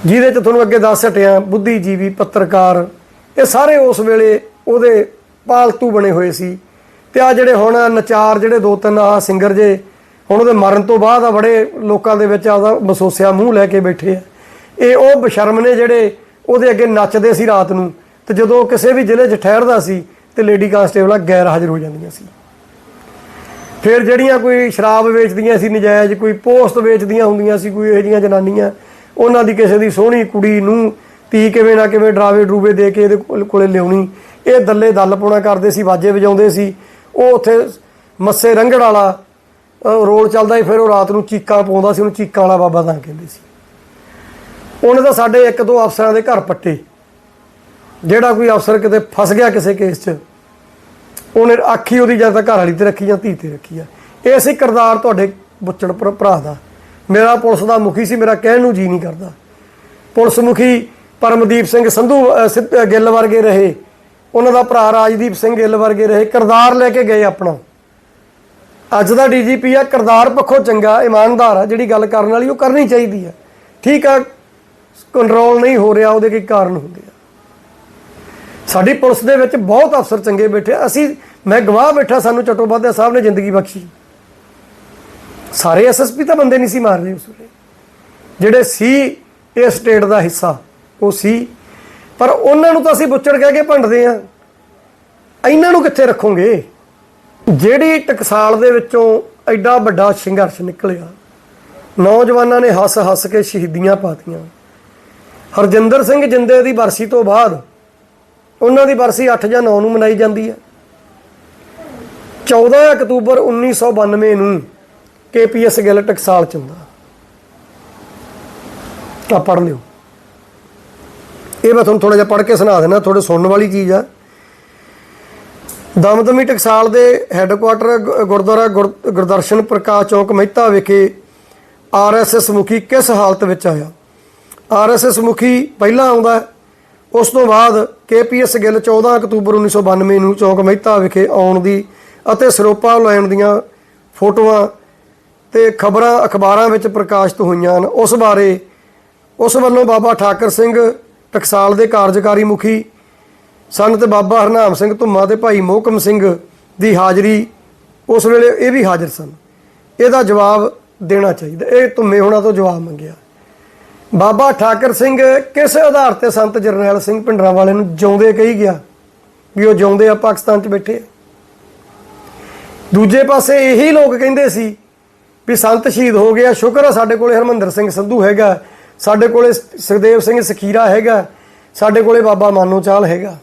Speaker 1: ਜਿਹਦੇ ਚ ਤੁਹਾਨੂੰ ਅੱਗੇ ਦੱਸ ਹਟਿਆ, ਬੁੱਧੀਜੀਵੀ, ਪੱਤਰਕਾਰ, ਇਹ ਸਾਰੇ ਉਸ ਵੇਲੇ ਉਹਦੇ ਪਾਲਤੂ ਬਣੇ ਹੋਏ ਸੀ। ਤੇ ਆ ਜਿਹੜੇ ਹੁਣ ਨਚਾਰ ਜਿਹੜੇ ਦੋ ਤਿੰਨ ਆ ਸਿੰਗਰ ਜੇ ਹੁਣ ਉਹਦੇ ਮਰਨ ਤੋਂ ਬਾਅਦ ਆ ਬੜੇ ਲੋਕਾਂ ਦੇ ਵਿੱਚ ਆਦਾ ਮਸੋਸਿਆ ਮੂੰਹ ਲੈ ਕੇ ਬੈਠੇ ਆ। ਇਹ ਉਹ ਬਸ਼ਰਮ ਨੇ ਜਿਹੜੇ ਉਹਦੇ ਅੱਗੇ ਨੱਚਦੇ ਸੀ ਰਾਤ ਨੂੰ ਤੇ ਜਦੋਂ ਕਿਸੇ ਵੀ ਜ਼ਿਲ੍ਹੇ 'ਚ ਠਹਿਰਦਾ ਸੀ ਤੇ ਲੇਡੀ ਕਾਂਸਟੇਬਲਾਂ ਗੈਰ ਹਾਜ਼ਰ ਹੋ ਜਾਂਦੀਆਂ ਸੀ। ਫਿਰ ਜਿਹੜੀਆਂ ਕੋਈ ਸ਼ਰਾਬ ਵੇਚਦੀਆਂ ਸੀ, ਨਜਾਇਜ਼ ਕੋਈ ਪੋਸਟ ਵੇਚਦੀਆਂ ਹੁੰਦੀਆਂ ਸੀ, ਕੋਈ ਇਹੋ ਜਿਹੀਆਂ ਜਨਾਨੀਆਂ, ਉਹਨਾਂ ਦੀ ਕਿਸੇ ਦੀ ਸੋਹਣੀ ਕੁੜੀ ਨੂੰ ਤੀ ਕਿਵੇਂ ਨਾ ਕਿਵੇਂ ਡਰਾਵੇ ਡਰੂਵੇ ਦੇ ਕੇ ਇਹਦੇ ਕੋਲ- ਕੋਲੇ ਲਿਆਉਣੀ। ਇਹ ਦੱਲੇ ਦੱਲ ਪਾਉਣਾ ਕਰਦੇ ਸੀ, ਵਾਜੇ ਵਜਾਉਂਦੇ ਸੀ। ਉਹ ਉੱਥੇ ਮੱਸੇ ਰੰਗੜ ਵਾਲਾ ਰੋਲ ਚੱਲਦਾ ਸੀ, ਫਿਰ ਉਹ ਰਾਤ ਨੂੰ ਚੀਕਾਂ ਪਾਉਂਦਾ ਸੀ, ਉਹਨੂੰ ਚੀਕਾਂ ਵਾਲਾ ਬਾਬਾ ਤਾਂ ਕਹਿੰਦੇ ਸੀ। ਉਹਨੇ ਤਾਂ ਸਾਡੇ ਇੱਕ ਦੋ ਅਫਸਰਾਂ ਦੇ ਘਰ ਪੱਟੇ। ਜਿਹੜਾ ਕੋਈ ਅਫਸਰ ਕਿਤੇ ਫਸ ਗਿਆ ਕਿਸੇ ਕੇਸ 'ਚ, ਉਹਨੇ ਆਖੀ ਉਹਦੀ ਜਾਂ ਤਾਂ ਘਰ ਵਾਲੀ ਤੇ ਰੱਖੀ ਜਾਂ ਧੀ ਤੇ ਰੱਖੀ ਆ। ਇਹ ਸੀ ਕਿਰਦਾਰ ਤੁਹਾਡੇ ਬੁੱਚੜ ਭਰਾ ਭਰਾ ਦਾ। ਮੇਰਾ ਪੁਲਿਸ ਦਾ ਮੁਖੀ ਸੀ, ਮੇਰਾ ਕਹਿਣ ਨੂੰ ਜੀ ਨਹੀਂ ਕਰਦਾ। ਪੁਲਿਸ ਮੁਖੀ ਪਰਮਦੀਪ ਸਿੰਘ ਸੰਧੂ ਸਿੱਧ- ਗਿੱਲ ਵਰਗੇ ਰਹੇ। ਉਹਨਾਂ ਦਾ ਭਰਾ ਰਾਜਦੀਪ ਸਿੰਘ ਗਿੱਲ ਵਰਗੇ ਰਹੇ। ਕਿਰਦਾਰ ਲੈ ਕੇ ਗਏ ਆਪਣਾ। ਅੱਜ ਦਾ ਡੀਜੀਪੀ ਆ ਕਿਰਦਾਰ ਪੱਖੋਂ ਚੰਗਾ, ਇਮਾਨਦਾਰ ਆ, ਜਿਹੜੀ ਗੱਲ ਕਰਨ ਵਾਲੀ, ਉਹ ਕਰਨੀ ਚਾਹੀਦੀ ਆ। ਠੀਕ ਆ ਕੰਟਰੋਲ ਨਹੀਂ ਹੋ ਰਿਹਾ, ਉਹਦੇ ਕੀ ਕਾਰਨ ਹੁੰਦੇ ਆ। ਸਾਡੀ ਪੁਲਿਸ ਦੇ ਵਿੱਚ ਬਹੁਤ ਅਫਸਰ ਚੰਗੇ ਬੈਠੇ ਆ। ਅਸੀਂ, ਮੈਂ ਗਵਾਹ ਬੈਠਾ, ਸਾਨੂੰ ਚਟੋਬਾਧਿਆ ਸਾਹਿਬ ਨੇ ਜ਼ਿੰਦਗੀ ਬਖਸ਼ੀ। ਸਾਰੇ ਐਸਐਸਪੀ ਤਾਂ ਬੰਦੇ ਨਹੀਂ ਸੀ ਮਾਰ ਰਹੇ ਉਸ ਵੇਲੇ। ਜਿਹੜੇ ਸੀ ਇਹ ਸਟੇਟ ਦਾ ਹਿੱਸਾ, ਉਹ ਸੀ। ਪਰ ਉਹਨਾਂ ਨੂੰ ਤਾਂ ਅਸੀਂ ਬੁੱਚੜ ਕਹਿ ਕੇ ਭੰਡਦੇ ਆ। ਇਹਨਾਂ ਨੂੰ ਕਿੱਥੇ ਰੱਖੋਗੇ? ਜਿਹੜੀ ਟਕਸਾਲ ਦੇ ਵਿੱਚੋਂ ਐਡਾ ਵੱਡਾ ਸੰਘਰਸ਼ ਨਿਕਲਿਆ, ਨੌਜਵਾਨਾਂ ਨੇ ਹੱਸ ਹੱਸ ਕੇ ਸ਼ਹੀਦੀਆਂ ਪਾਤੀਆਂ। ਹਰਜਿੰਦਰ ਸਿੰਘ ਜਿੰਦੇ ਦੀ ਬਰਸੀ ਤੋਂ ਬਾਅਦ ਉਹਨਾਂ ਦੀ ਬਰਸੀ 8 ਜਾਂ 9 ਨੂੰ ਮਨਾਈ ਜਾਂਦੀ ਹੈ। 14 ਅਕਤੂਬਰ 1992 ਨੂੰ ਕੇਪੀਐਸ ਗਿੱਲ ਟਕਸਾਲ ਚ ਹੁੰਦਾ। ਤਾਂ ਪੜ੍ਹ ਲਿਓ। ਇਹ ਮੈਂ ਤੁਹਾਨੂੰ ਥੋੜਾ ਜਿਹਾ ਪੜ੍ਹ ਕੇ ਸੁਣਾ ਦੇਣਾ ਥੋੜੇ ਸੁਣਨ ਵਾਲੀ ਚੀਜ਼ ਆ। ਦਮਦਮੀ ਟਕਸਾਲ ਦੇ ਹੈੱਡਕੁਆਟਰ ਗੁਰਦੁਆਰਾ ਗੁਰ- ਗੁਰਦਰਸ਼ਨ ਪ੍ਰਕਾਸ਼ ਚੌਕ ਮਹਿਤਾ ਵਿਖੇ ਆਰਐਸਐਸ ਮੁਖੀ ਕਿਸ ਹਾਲਤ ਵਿੱਚ ਆਇਆ? ਆਰਐਸਐਸ ਮੁਖੀ ਪਹਿਲਾਂ ਆਉਂਦਾ ਉਸ ਤੋਂ ਬਾਅਦ ਕੇਪੀਐਸ ਗਿੱਲ 14 ਅਕਤੂਬਰ 1992 ਨੂੰ ਚੌਕ ਮਹਿਤਾ ਵਿਖੇ ਆਉਣ ਦੀ ਅਤੇ ਸਰੋਪਾ ਲੈਣ ਦੀਆਂ ਫੋਟੋਆਂ ਤੇ ਖਬਰਾਂ ਅਖਬਾਰਾਂ ਵਿੱਚ ਪ੍ਰਕਾਸ਼ਿਤ ਹੋਈਆਂ ਹਨ। ਉਸ ਬਾਰੇ, ਉਸ ਵੱਲੋਂ ਬਾਬਾ ਠਾਕਰ ਸਿੰਘ ਟਕਸਾਲ ਦੇ ਕਾਰਜਕਾਰੀ ਮੁਖੀ ਸੰਤ ਬਾਬਾ ਹਰਨਾਮ ਸਿੰਘ ਧੁੰਮਾ ਤੇ ਭਾਈ ਮੋਹਕਮ ਸਿੰਘ ਦੀ ਹਾਜ਼ਰੀ ਉਸ ਵੇਲੇ ਇਹ ਵੀ ਹਾਜ਼ਰ ਸਨ। ਇਹਦਾ ਜਵਾਬ ਦੇਣਾ ਚਾਹੀਦਾ। ਇਹ ਧੁੰਮੇ ਹੋਣਾ ਤੋਂ ਜਵਾਬ ਮੰਗਿਆ। ਬਾਬਾ ਠਾਕਰ ਸਿੰਘ ਕਿਸ ਆਧਾਰ ਤੇ ਸੰਤ ਜਰਨੈਲ ਸਿੰਘ ਭਿੰਡਰਾਂ ਵਾਲੇ ਨੂੰ ਜਿਉਂਦੇ ਕਹੀ ਗਿਆ ਵੀ ਉਹ ਜਿਉਂਦੇ ਆ ਪਾਕਿਸਤਾਨ 'ਚ ਬੈਠੇ ਆ? ਦੂਜੇ ਪਾਸੇ ਇਹੀ ਲੋਕ ਕਹਿੰਦੇ ਸੀ ਵੀ ਸੰਤ ਸ਼ਹੀਦ ਹੋ ਗਿਆ ਸ਼ੁਕਰ ਆ ਸਾਡੇ ਕੋਲੇ ਹਰਮੰਦਰ ਸਿੰਘ ਸੰਧੂ ਹੈਗਾ। ਸਾਡੇ ਕੋਲੇ ਸੁਖਦੇਵ ਸਿੰਘ ਸਖੀਰਾ ਹੈਗਾ। ਸਾਡੇ ਕੋਲੇ ਬਾਬਾ ਮਾਨੋ ਚਾਲ ਹੈਗਾ।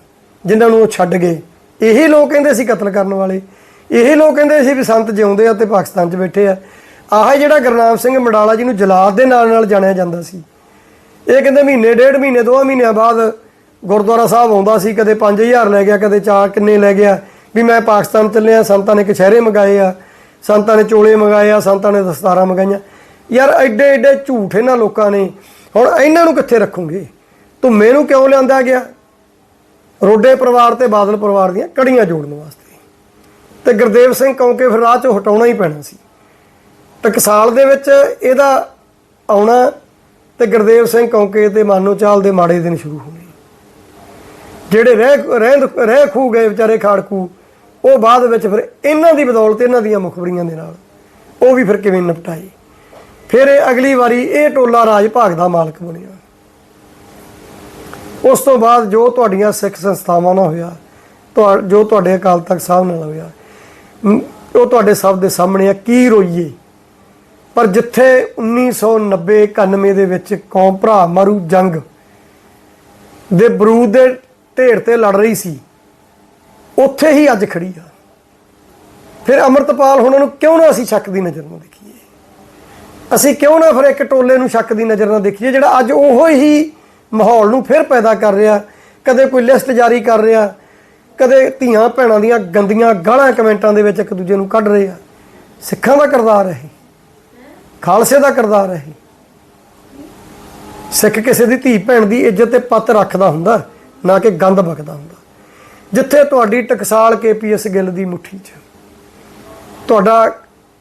Speaker 1: ਜਿਨ੍ਹਾਂ ਨੂੰ ਉਹ ਛੱਡ ਗਏ। ਇਹੀ ਲੋਕ ਕਹਿੰਦੇ ਸੀ ਕਤਲ ਕਰਨ ਵਾਲੇ। ਇਹੀ ਲੋਕ ਕਹਿੰਦੇ ਸੀ ਵੀ ਸੰਤ ਜਿਉਂਦੇ ਆ ਤੇ ਪਾਕਿਸਤਾਨ 'ਚ ਬੈਠੇ ਆ। ਆਹ ਜਿਹੜਾ ਗੁਰਨਾਮ ਸਿੰਘ ਮਡਾਲਾ ਜੀ ਨੂੰ ਜਲਾਦ ਦੇ ਨਾਲ ਨਾਲ ਜਾਣਿਆ ਜਾਂਦਾ ਸੀ। ਇਹ ਕਹਿੰਦੇ ਮਹੀਨੇ, ਡੇਢ ਮਹੀਨੇ, ਦੋ ਮਹੀਨਿਆਂ ਬਾਅਦ ਗੁਰਦੁਆਰਾ ਸਾਹਿਬ ਆਉਂਦਾ ਸੀ, ਕਦੇ 5000 ਲੈ ਗਿਆ, ਕਦੇ ਚਾਰ ਕਿੰਨੇ ਲੈ ਗਿਆ। ਵੀ ਮੈਂ ਪਾਕਿਸਤਾਨ ਚੱਲਿਆ, ਸੰਤਾਂ ਨੇ ਕਛਹਿਰੇ ਮੰਗਾਏ ਆ, ਸੰਤਾਂ ਨੇ ਚੋਲੇ ਮੰਗਾਏ ਆ, ਸੰਤਾਂ ਨੇ ਦਸਤਾਰਾਂ ਮੰਗਾਈਆਂ। ਯਾਰ ਐਡੇ ਐਡੇ ਝੂਠ ਇਹਨਾਂ ਲੋਕਾਂ ਨੇ। ਹੁਣ ਇਹਨਾਂ ਨੂੰ ਕਿੱਥੇ ਰੱਖੋਗੇ? ਧੁੰਮੇ ਨੂੰ ਕਿਉਂ ਲਿਆਂਦਾ ਗਿਆ? ਰੋਡੇ ਪਰਿਵਾਰ ਤੇ ਬਾਦਲ ਪਰਿਵਾਰ ਦੀਆਂ ਕੜੀਆਂ ਜੋੜਨ ਵਾਸਤੇ। ਤੇ ਗੁਰਦੇਵ ਸਿੰਘ ਕੌਂਕੇ ਫਿਰ ਰਾਹ ਚੋਂ ਹਟਾਉਣਾ ਹੀ ਪੈਣਾ ਸੀ। ਟਕਸਾਲ ਦੇ ਵਿੱਚ ਇਹਦਾ ਆਉਣਾ ਤੇ ਗੁਰਦੇਵ ਸਿੰਘ ਕੌਂਕੇ ਤੇ ਮਾਨੋ ਚਾਲ ਦੇ ਮਾੜੇ ਦਿਨ ਸ਼ੁਰੂ ਹੋਣੇ। ਜਿਹੜੇ ਰਹਿ ਰਹਿੰਦ, ਰਹਿ ਖੂ ਗਏ ਵਿਚਾਰੇ ਖਾੜਕੂ ਉਹ ਬਾਅਦ ਵਿੱਚ ਫਿਰ ਇਹਨਾਂ ਦੀ ਬਦੌਲਤ ਇਹਨਾਂ ਦੀਆਂ ਮੁਖਬਰੀਆਂ ਦੇ ਨਾਲ ਉਹ ਵੀ ਫਿਰ ਕਿਵੇਂ ਨਿਪਟਾਏ। ਫਿਰ ਇਹ ਅਗਲੀ ਵਾਰੀ ਇਹ ਟੋਲਾ ਰਾਜ ਭਾਗ ਦਾ ਮਾਲਕ ਬਣਿਆ। ਉਸ ਤੋਂ ਬਾਅਦ ਜੋ ਤੁਹਾਡੀਆਂ ਸਿੱਖ ਸੰਸਥਾਵਾਂ ਨਾਲ ਹੋਇਆ, ਤੁਹਾ- ਜੋ ਤੁਹਾਡੇ ਅਕਾਲ ਤਖਤ ਸਾਹਿਬ ਨਾਲ ਹੋਇਆ ਉਹ ਤੁਹਾਡੇ ਸਭ ਦੇ ਸਾਹਮਣੇ ਆ, ਕੀ ਰੋਈਏ? ਪਰ ਜਿੱਥੇ 1990 91 ਦੇ ਵਿੱਚ ਕੌਮ ਭਰਾ ਮਾਰੂ ਜੰਗ ਦੇ ਬਰੂਦ ਦੇ ਢੇਰ ਤੇ ਲੜ ਰਹੀ ਸੀ, ਉੱਥੇ ਹੀ ਅੱਜ ਖੜੀ ਆ। ਫਿਰ ਅਮਰਤਪਾਲ ਹੁਣ ਨੂੰ ਕਿਉਂ ਨਾ ਅਸੀਂ ਸ਼ੱਕ ਦੀ ਨਜ਼ਰ ਨਾਲ ਦੇਖੀਏ? ਅਸੀਂ ਕਿਉਂ ਨਾ ਫਿਰ ਇੱਕ ਟੋਲੇ ਨੂੰ ਸ਼ੱਕ ਦੀ ਨਜ਼ਰ ਨਾਲ ਦੇਖੀਏ, ਜਿਹੜਾ ਅੱਜ ਉਹੋ ਹੀ ਮਾਹੌਲ ਨੂੰ ਫਿਰ ਪੈਦਾ ਕਰ ਰਿਹਾ, ਕਦੇ ਕੋਈ ਲਿਸਟ ਜਾਰੀ ਕਰ ਰਿਹਾ, ਕਦੇ ਧੀਆਂ ਭੈਣਾਂ ਦੀਆਂ ਗੰਦੀਆਂ ਗਾਲਾਂ ਕਮੈਂਟਾਂ ਦੇ ਵਿੱਚ ਇੱਕ ਦੂਜੇ ਨੂੰ ਕੱਢ ਰਹੇ ਆ। ਸਿੱਖਾਂ ਦਾ ਕਿਰਦਾਰ ਹੈ ਖਾਲਸੇ ਦਾ ਕਿਰਦਾਰ ਹੈ ਸਿੱਖ ਕਿਸੇ ਦੀ ਧੀ ਭੈਣ ਦੀ ਇੱਜ਼ਤ ਤੇ ਪੱਤ ਰੱਖਦਾ ਹੁੰਦਾ, ਨਾ ਕਿ ਗੰਦ ਬਕਦਾ ਹੁੰਦਾ। ਜਿੱਥੇ ਤੁਹਾਡੀ ਟਕਸਾਲ ਕੇਪੀਐਸ ਗਿੱਲ ਦੀ ਮੁੱਠੀ 'ਚ, ਤੁਹਾਡਾ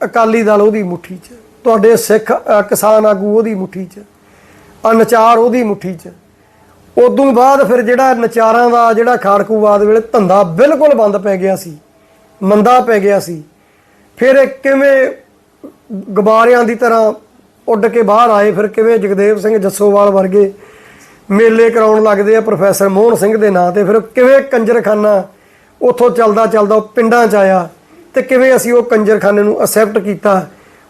Speaker 1: ਅਕਾਲੀ ਦਲ ਉਹਦੀ ਮੁੱਠੀ 'ਚ, ਤੁਹਾਡੇ ਸਿੱਖ ਕਿਸਾਨ ਆਗੂ ਉਹਦੀ ਮੁੱਠੀ 'ਚ ਅਨਚਾਰ ਉਹਦੀ ਮੁੱਠੀ 'ਚ। ਉਦੋਂ ਬਾਅਦ ਫਿਰ ਜਿਹੜਾ ਨਚਾਰਾਂ ਦਾ ਜਿਹੜਾ ਖਾੜਕੂਵਾਦ ਵੇਲੇ ਧੰਦਾ ਬਿਲਕੁਲ ਬੰਦ ਪੈ ਗਿਆ ਸੀ, ਮੰਦਾ ਪੈ ਗਿਆ ਸੀ। ਫਿਰ ਕਿਵੇਂ ਗੁਬਾਰਿਆਂ ਦੀ ਤਰ੍ਹਾਂ ਉੱਡ ਕੇ ਬਾਹਰ ਆਏ, ਫਿਰ ਕਿਵੇਂ ਜਗਦੇਵ ਸਿੰਘ ਜੱਸੋਵਾਲ ਵਰਗੇ ਮੇਲੇ ਕਰਾਉਣ ਲੱਗਦੇ ਆ ਪ੍ਰੋਫੈਸਰ ਮੋਹਨ ਸਿੰਘ ਦੇ ਨਾਂ ਤੇ, ਫਿਰ ਕਿਵੇਂ ਕੰਜਰਖਾਨਾ ਉੱਥੋਂ ਚੱਲਦਾ ਚੱਲਦਾ ਉਹ ਪਿੰਡਾਂ 'ਚ ਆਇਆ ਤੇ ਕਿਵੇਂ ਅਸੀਂ ਉਹ ਕੰਜਰਖਾਨੇ ਨੂੰ ਅਸੈਪਟ ਕੀਤਾ।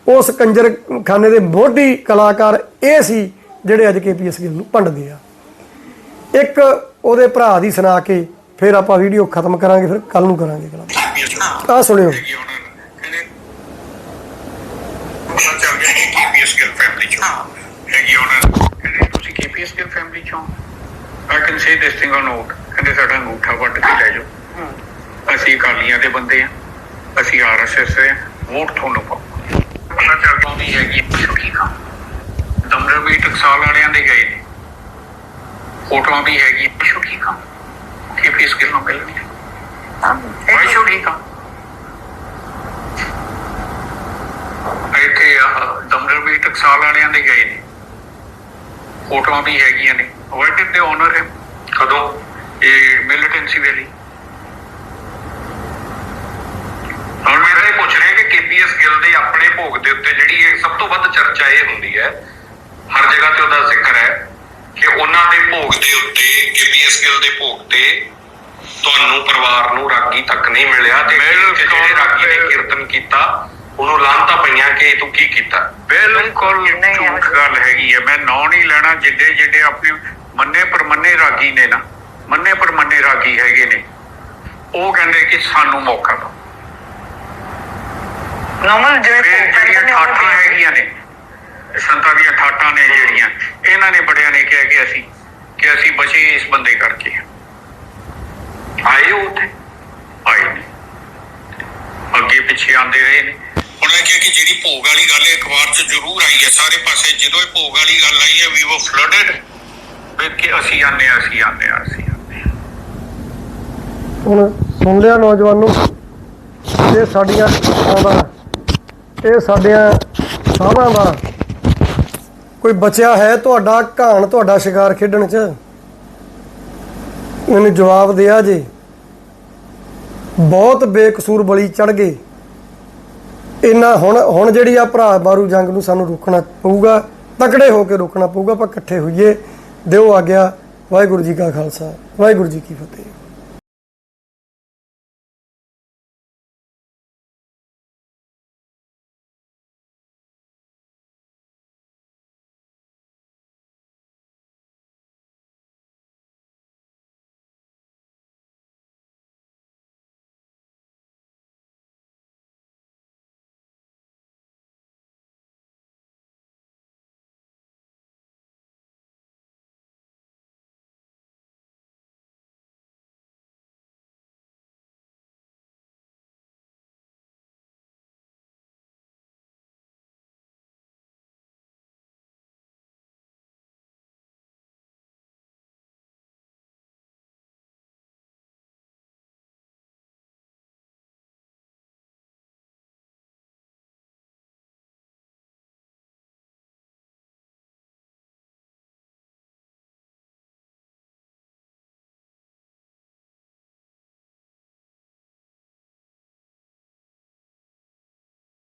Speaker 1: ਉਸ ਕੰਜਰਖਾਨੇ ਦੇ ਮੋਢੀ ਕਲਾਕਾਰ ਇਹ ਸੀ ਜਿਹੜੇ ਅੱਜ ਕੇਪੀਐਸ ਗਿੱਲ ਨੂੰ ਭੰਡਦੇ ਆ। ਇੱਕ ਉਹਦੇ ਭਰਾ ਦੀ ਸੁਣਾ ਕੇ ਫਿਰ ਆਪਾਂ ਵੀਡੀਓ ਖਤਮ ਕਰਾਂਗੇ, ਫਿਰ ਕੱਲ ਨੂੰ ਕਰਾਂਗੇ ਗੱਲ ਆ ਸੁਣਿਓ।
Speaker 3: ਕੇਪੀਐਸ ਗਿੱਲ ਫੈਮਿਲੀ ਚੋਂ ਹੈਗੀ ਉਹਨਾਂ ਕਹਿੰਦੇ ਤੁਸੀਂ ਕੇਪੀਐਸ ਗਿੱਲ ਫੈਮਿਲੀ ਚੋਂ I can say this thing on note ਕਹਿੰਦੇ ਸਾਡਾ ਅੰਗੂਠਾ ਵੱਟ ਕੇ ਲੈ ਜਾਓ ਅਸੀਂ ਅਕਾਲੀਆਂ ਦੇ ਬੰਦੇ ਆ ਅਸੀਂ ਆਰਐਸਐਸ ਦੇ ਵੋਟ ਤੁਹਾਨੂੰ ਪਾਓ ਪਤਾ ਚੱਲ ਗਿਆ ਵੀ ਹੈਗੀ ਠੀਕ ਆ ਦਮਦਰ ਵੀ ਟਕਸਾਲ ਵਾਲਿਆਂ ਦੇ ਗਏ ਨੇ। ਫੋਟੋਆਂ ਵੀ ਹੈਗੀ ਠੀਕ ਆ ਕੇਪੀਐਸ ਗਿੱਲ ਨੂੰ ਮਿਲਣਗੇ ਵਾਈ ਸ਼ੁਡ ਹੀ ਕਮ ਇੱਥੇ ਦਮਦਰ ਵੀ ਟਕਸਾਲ ਵਾਲਿਆਂ ਦੇ ਗਏ ਨੇ। ਫੋਟੋਆਂ ਵੀ ਹੈਗੀਆਂ ਨੇ। ਡਿਡ ਦੇ ਓਨਰ ਹੈ। ਕਦੋਂ? ਇਹ ਮਿਲੀਟੈਂਸੀ ਵੈਲੀ
Speaker 4: ਹੁਣ ਮੇਰਾ ਇਹ ਪੁੱਛ ਰਿਹਾ ਕਿ ਕੇਪੀਐਸ ਗਿੱਲ ਦੇ ਆਪਣੇ ਭੋਗ ਦੇ ਉੱਤੇ ਜਿਹੜੀ ਇਹ ਸਭ ਤੋਂ ਵੱਧ ਚਰਚਾ ਇਹ ਹੁੰਦੀ ਹੈ ਹਰ ਜਗ੍ਹਾ ਤੇ ਉਹਦਾ ਜ਼ਿਕਰ ਹੈ ਕਿ ਉਹਨਾਂ ਦੇ ਭੋਗ ਦੇ ਉੱਤੇ ਕੇਪੀਐਸ ਗਿੱਲ ਦੇ ਭੋਗ ਤੇ ਤੁਹਾਨੂੰ ਪਰਿਵਾਰ ਨੂੰ ਰਾਗੀ ਤੱਕ ਨਹੀਂ ਮਿਲਿਆ ਤੇ ਜਿਹੜੇ ਰਾਗੀ ਨੇ ਕੀਰਤਨ ਕੀਤਾ ਉਹਨੂੰ ਲਾਂਤਾ ਪਈਆਂ ਕਿ ਤੂੰ ਕੀ ਕੀਤਾ?
Speaker 3: ਬਿਲਕੁਲ ਝੂਠ ਗੱਲ ਹੈਗੀ ਹੈ। ਮੈਂ ਨਾਂ ਨਹੀਂ ਲੈਣਾ ਜਿੱਡੇ ਜਿੱਡੇ ਆਪਣੇ ਮੰਨੇ ਪਰ ਮੰਨੇ ਰਾਗੀ ਨੇ ਨਾ ਮੰਨੇ ਪਰ ਮੰਨੇ ਰਾਗੀ ਹੈਗੇ ਨੇ। ਉਹ ਕਹਿੰਦੇ ਕਿ ਸਾਨੂੰ ਮੌਕਾ ਦਿਓ।
Speaker 5: ਭੋਗ
Speaker 3: ਜਿਹੜੀਆਂ
Speaker 5: ਪੈਂਦੇ ਨੇ
Speaker 3: ਹੈਗੀਆਂ ਨੇ ਸੰਤਾਂ ਦੀਆਂ ਠਾਠਾਂ ਨੇ ਜਿਹੜੀਆਂ ਇਹਨਾਂ ਨੇ ਬੜਿਆਂ ਨੇ ਕਿਹਾ ਕਿ ਅਸੀਂ ਕਿ ਅਸੀਂ ਬਚੇ ਇਸ ਬੰਦੇ ਕਰਕੇ। ਆਏ ਉਹ ਉੱਥੇ? ਆਏ ਅੱਗੇ ਪਿੱਛੇ ਆਂਦੇ ਰਹੇ ਨੇ।
Speaker 4: ਉਹਨਾਂ ਨੇ ਕਿਹਾ ਕਿ ਜਿਹੜੀ ਭੋਗ ਵਾਲੀ ਗੱਲ ਹੈ ਅਖਬਾਰ 'ਚ ਜ਼ਰੂਰ ਆਈ ਹੈ ਸਾਰੇ ਪਾਸੇ ਜਦੋਂ ਇਹ ਭੋਗ ਵਾਲੀ ਗੱਲ ਆਈ ਹੈ ਵੀ ਉਹ ਫਲੱਡਡ
Speaker 3: ਫਿਰ ਕਿ ਅਸੀਂ ਆਨੇ ਹਾਂ, ਅਸੀਂ ਆਨੇ ਹਾਂ, ਅਸੀਂ ਆਨੇ।
Speaker 1: ਹੁਣ ਸੁਣ ਲਿਆ ਨੌਜਵਾਨੋ ਇਹ ਸਾਡੀਆਂ ਦਾ ਇਹ ਸਾਡਿਆਂ ਸਾਹਾਂ ਦਾ ਕੋਈ ਬਚਿਆ ਹੈ ਤੁਹਾਡਾ ਘਾਣ, ਤੁਹਾਡਾ ਸ਼ਿਕਾਰ ਖੇਡਣ 'ਚ? ਮੈਨੂੰ ਜਵਾਬ ਦਿਆ ਜੇ। ਬਹੁਤ ਬੇਕਸੂਰ ਬਲੀ ਚੜ ਗਏ। ਇਹਨਾਂ ਹੁਣ ਹੁਣ ਜਿਹੜੀ ਆ ਭਰਾ ਬਾਰੂ ਜੰਗ ਨੂੰ ਸਾਨੂੰ ਰੋਕਣਾ ਪਊਗਾ, ਤਕੜੇ ਹੋ ਕੇ ਰੋਕਣਾ ਪਊਗਾ, ਆਪਾਂ ਇਕੱਠੇ ਹੋਈਏ। ਦਿਓ ਆ ਗਿਆ ਵਾਹਿਗੁਰੂ ਜੀ ਕਾ ਖਾਲਸਾ, ਵਾਹਿਗੁਰੂ ਜੀ ਕੀ ਫਤਿਹ।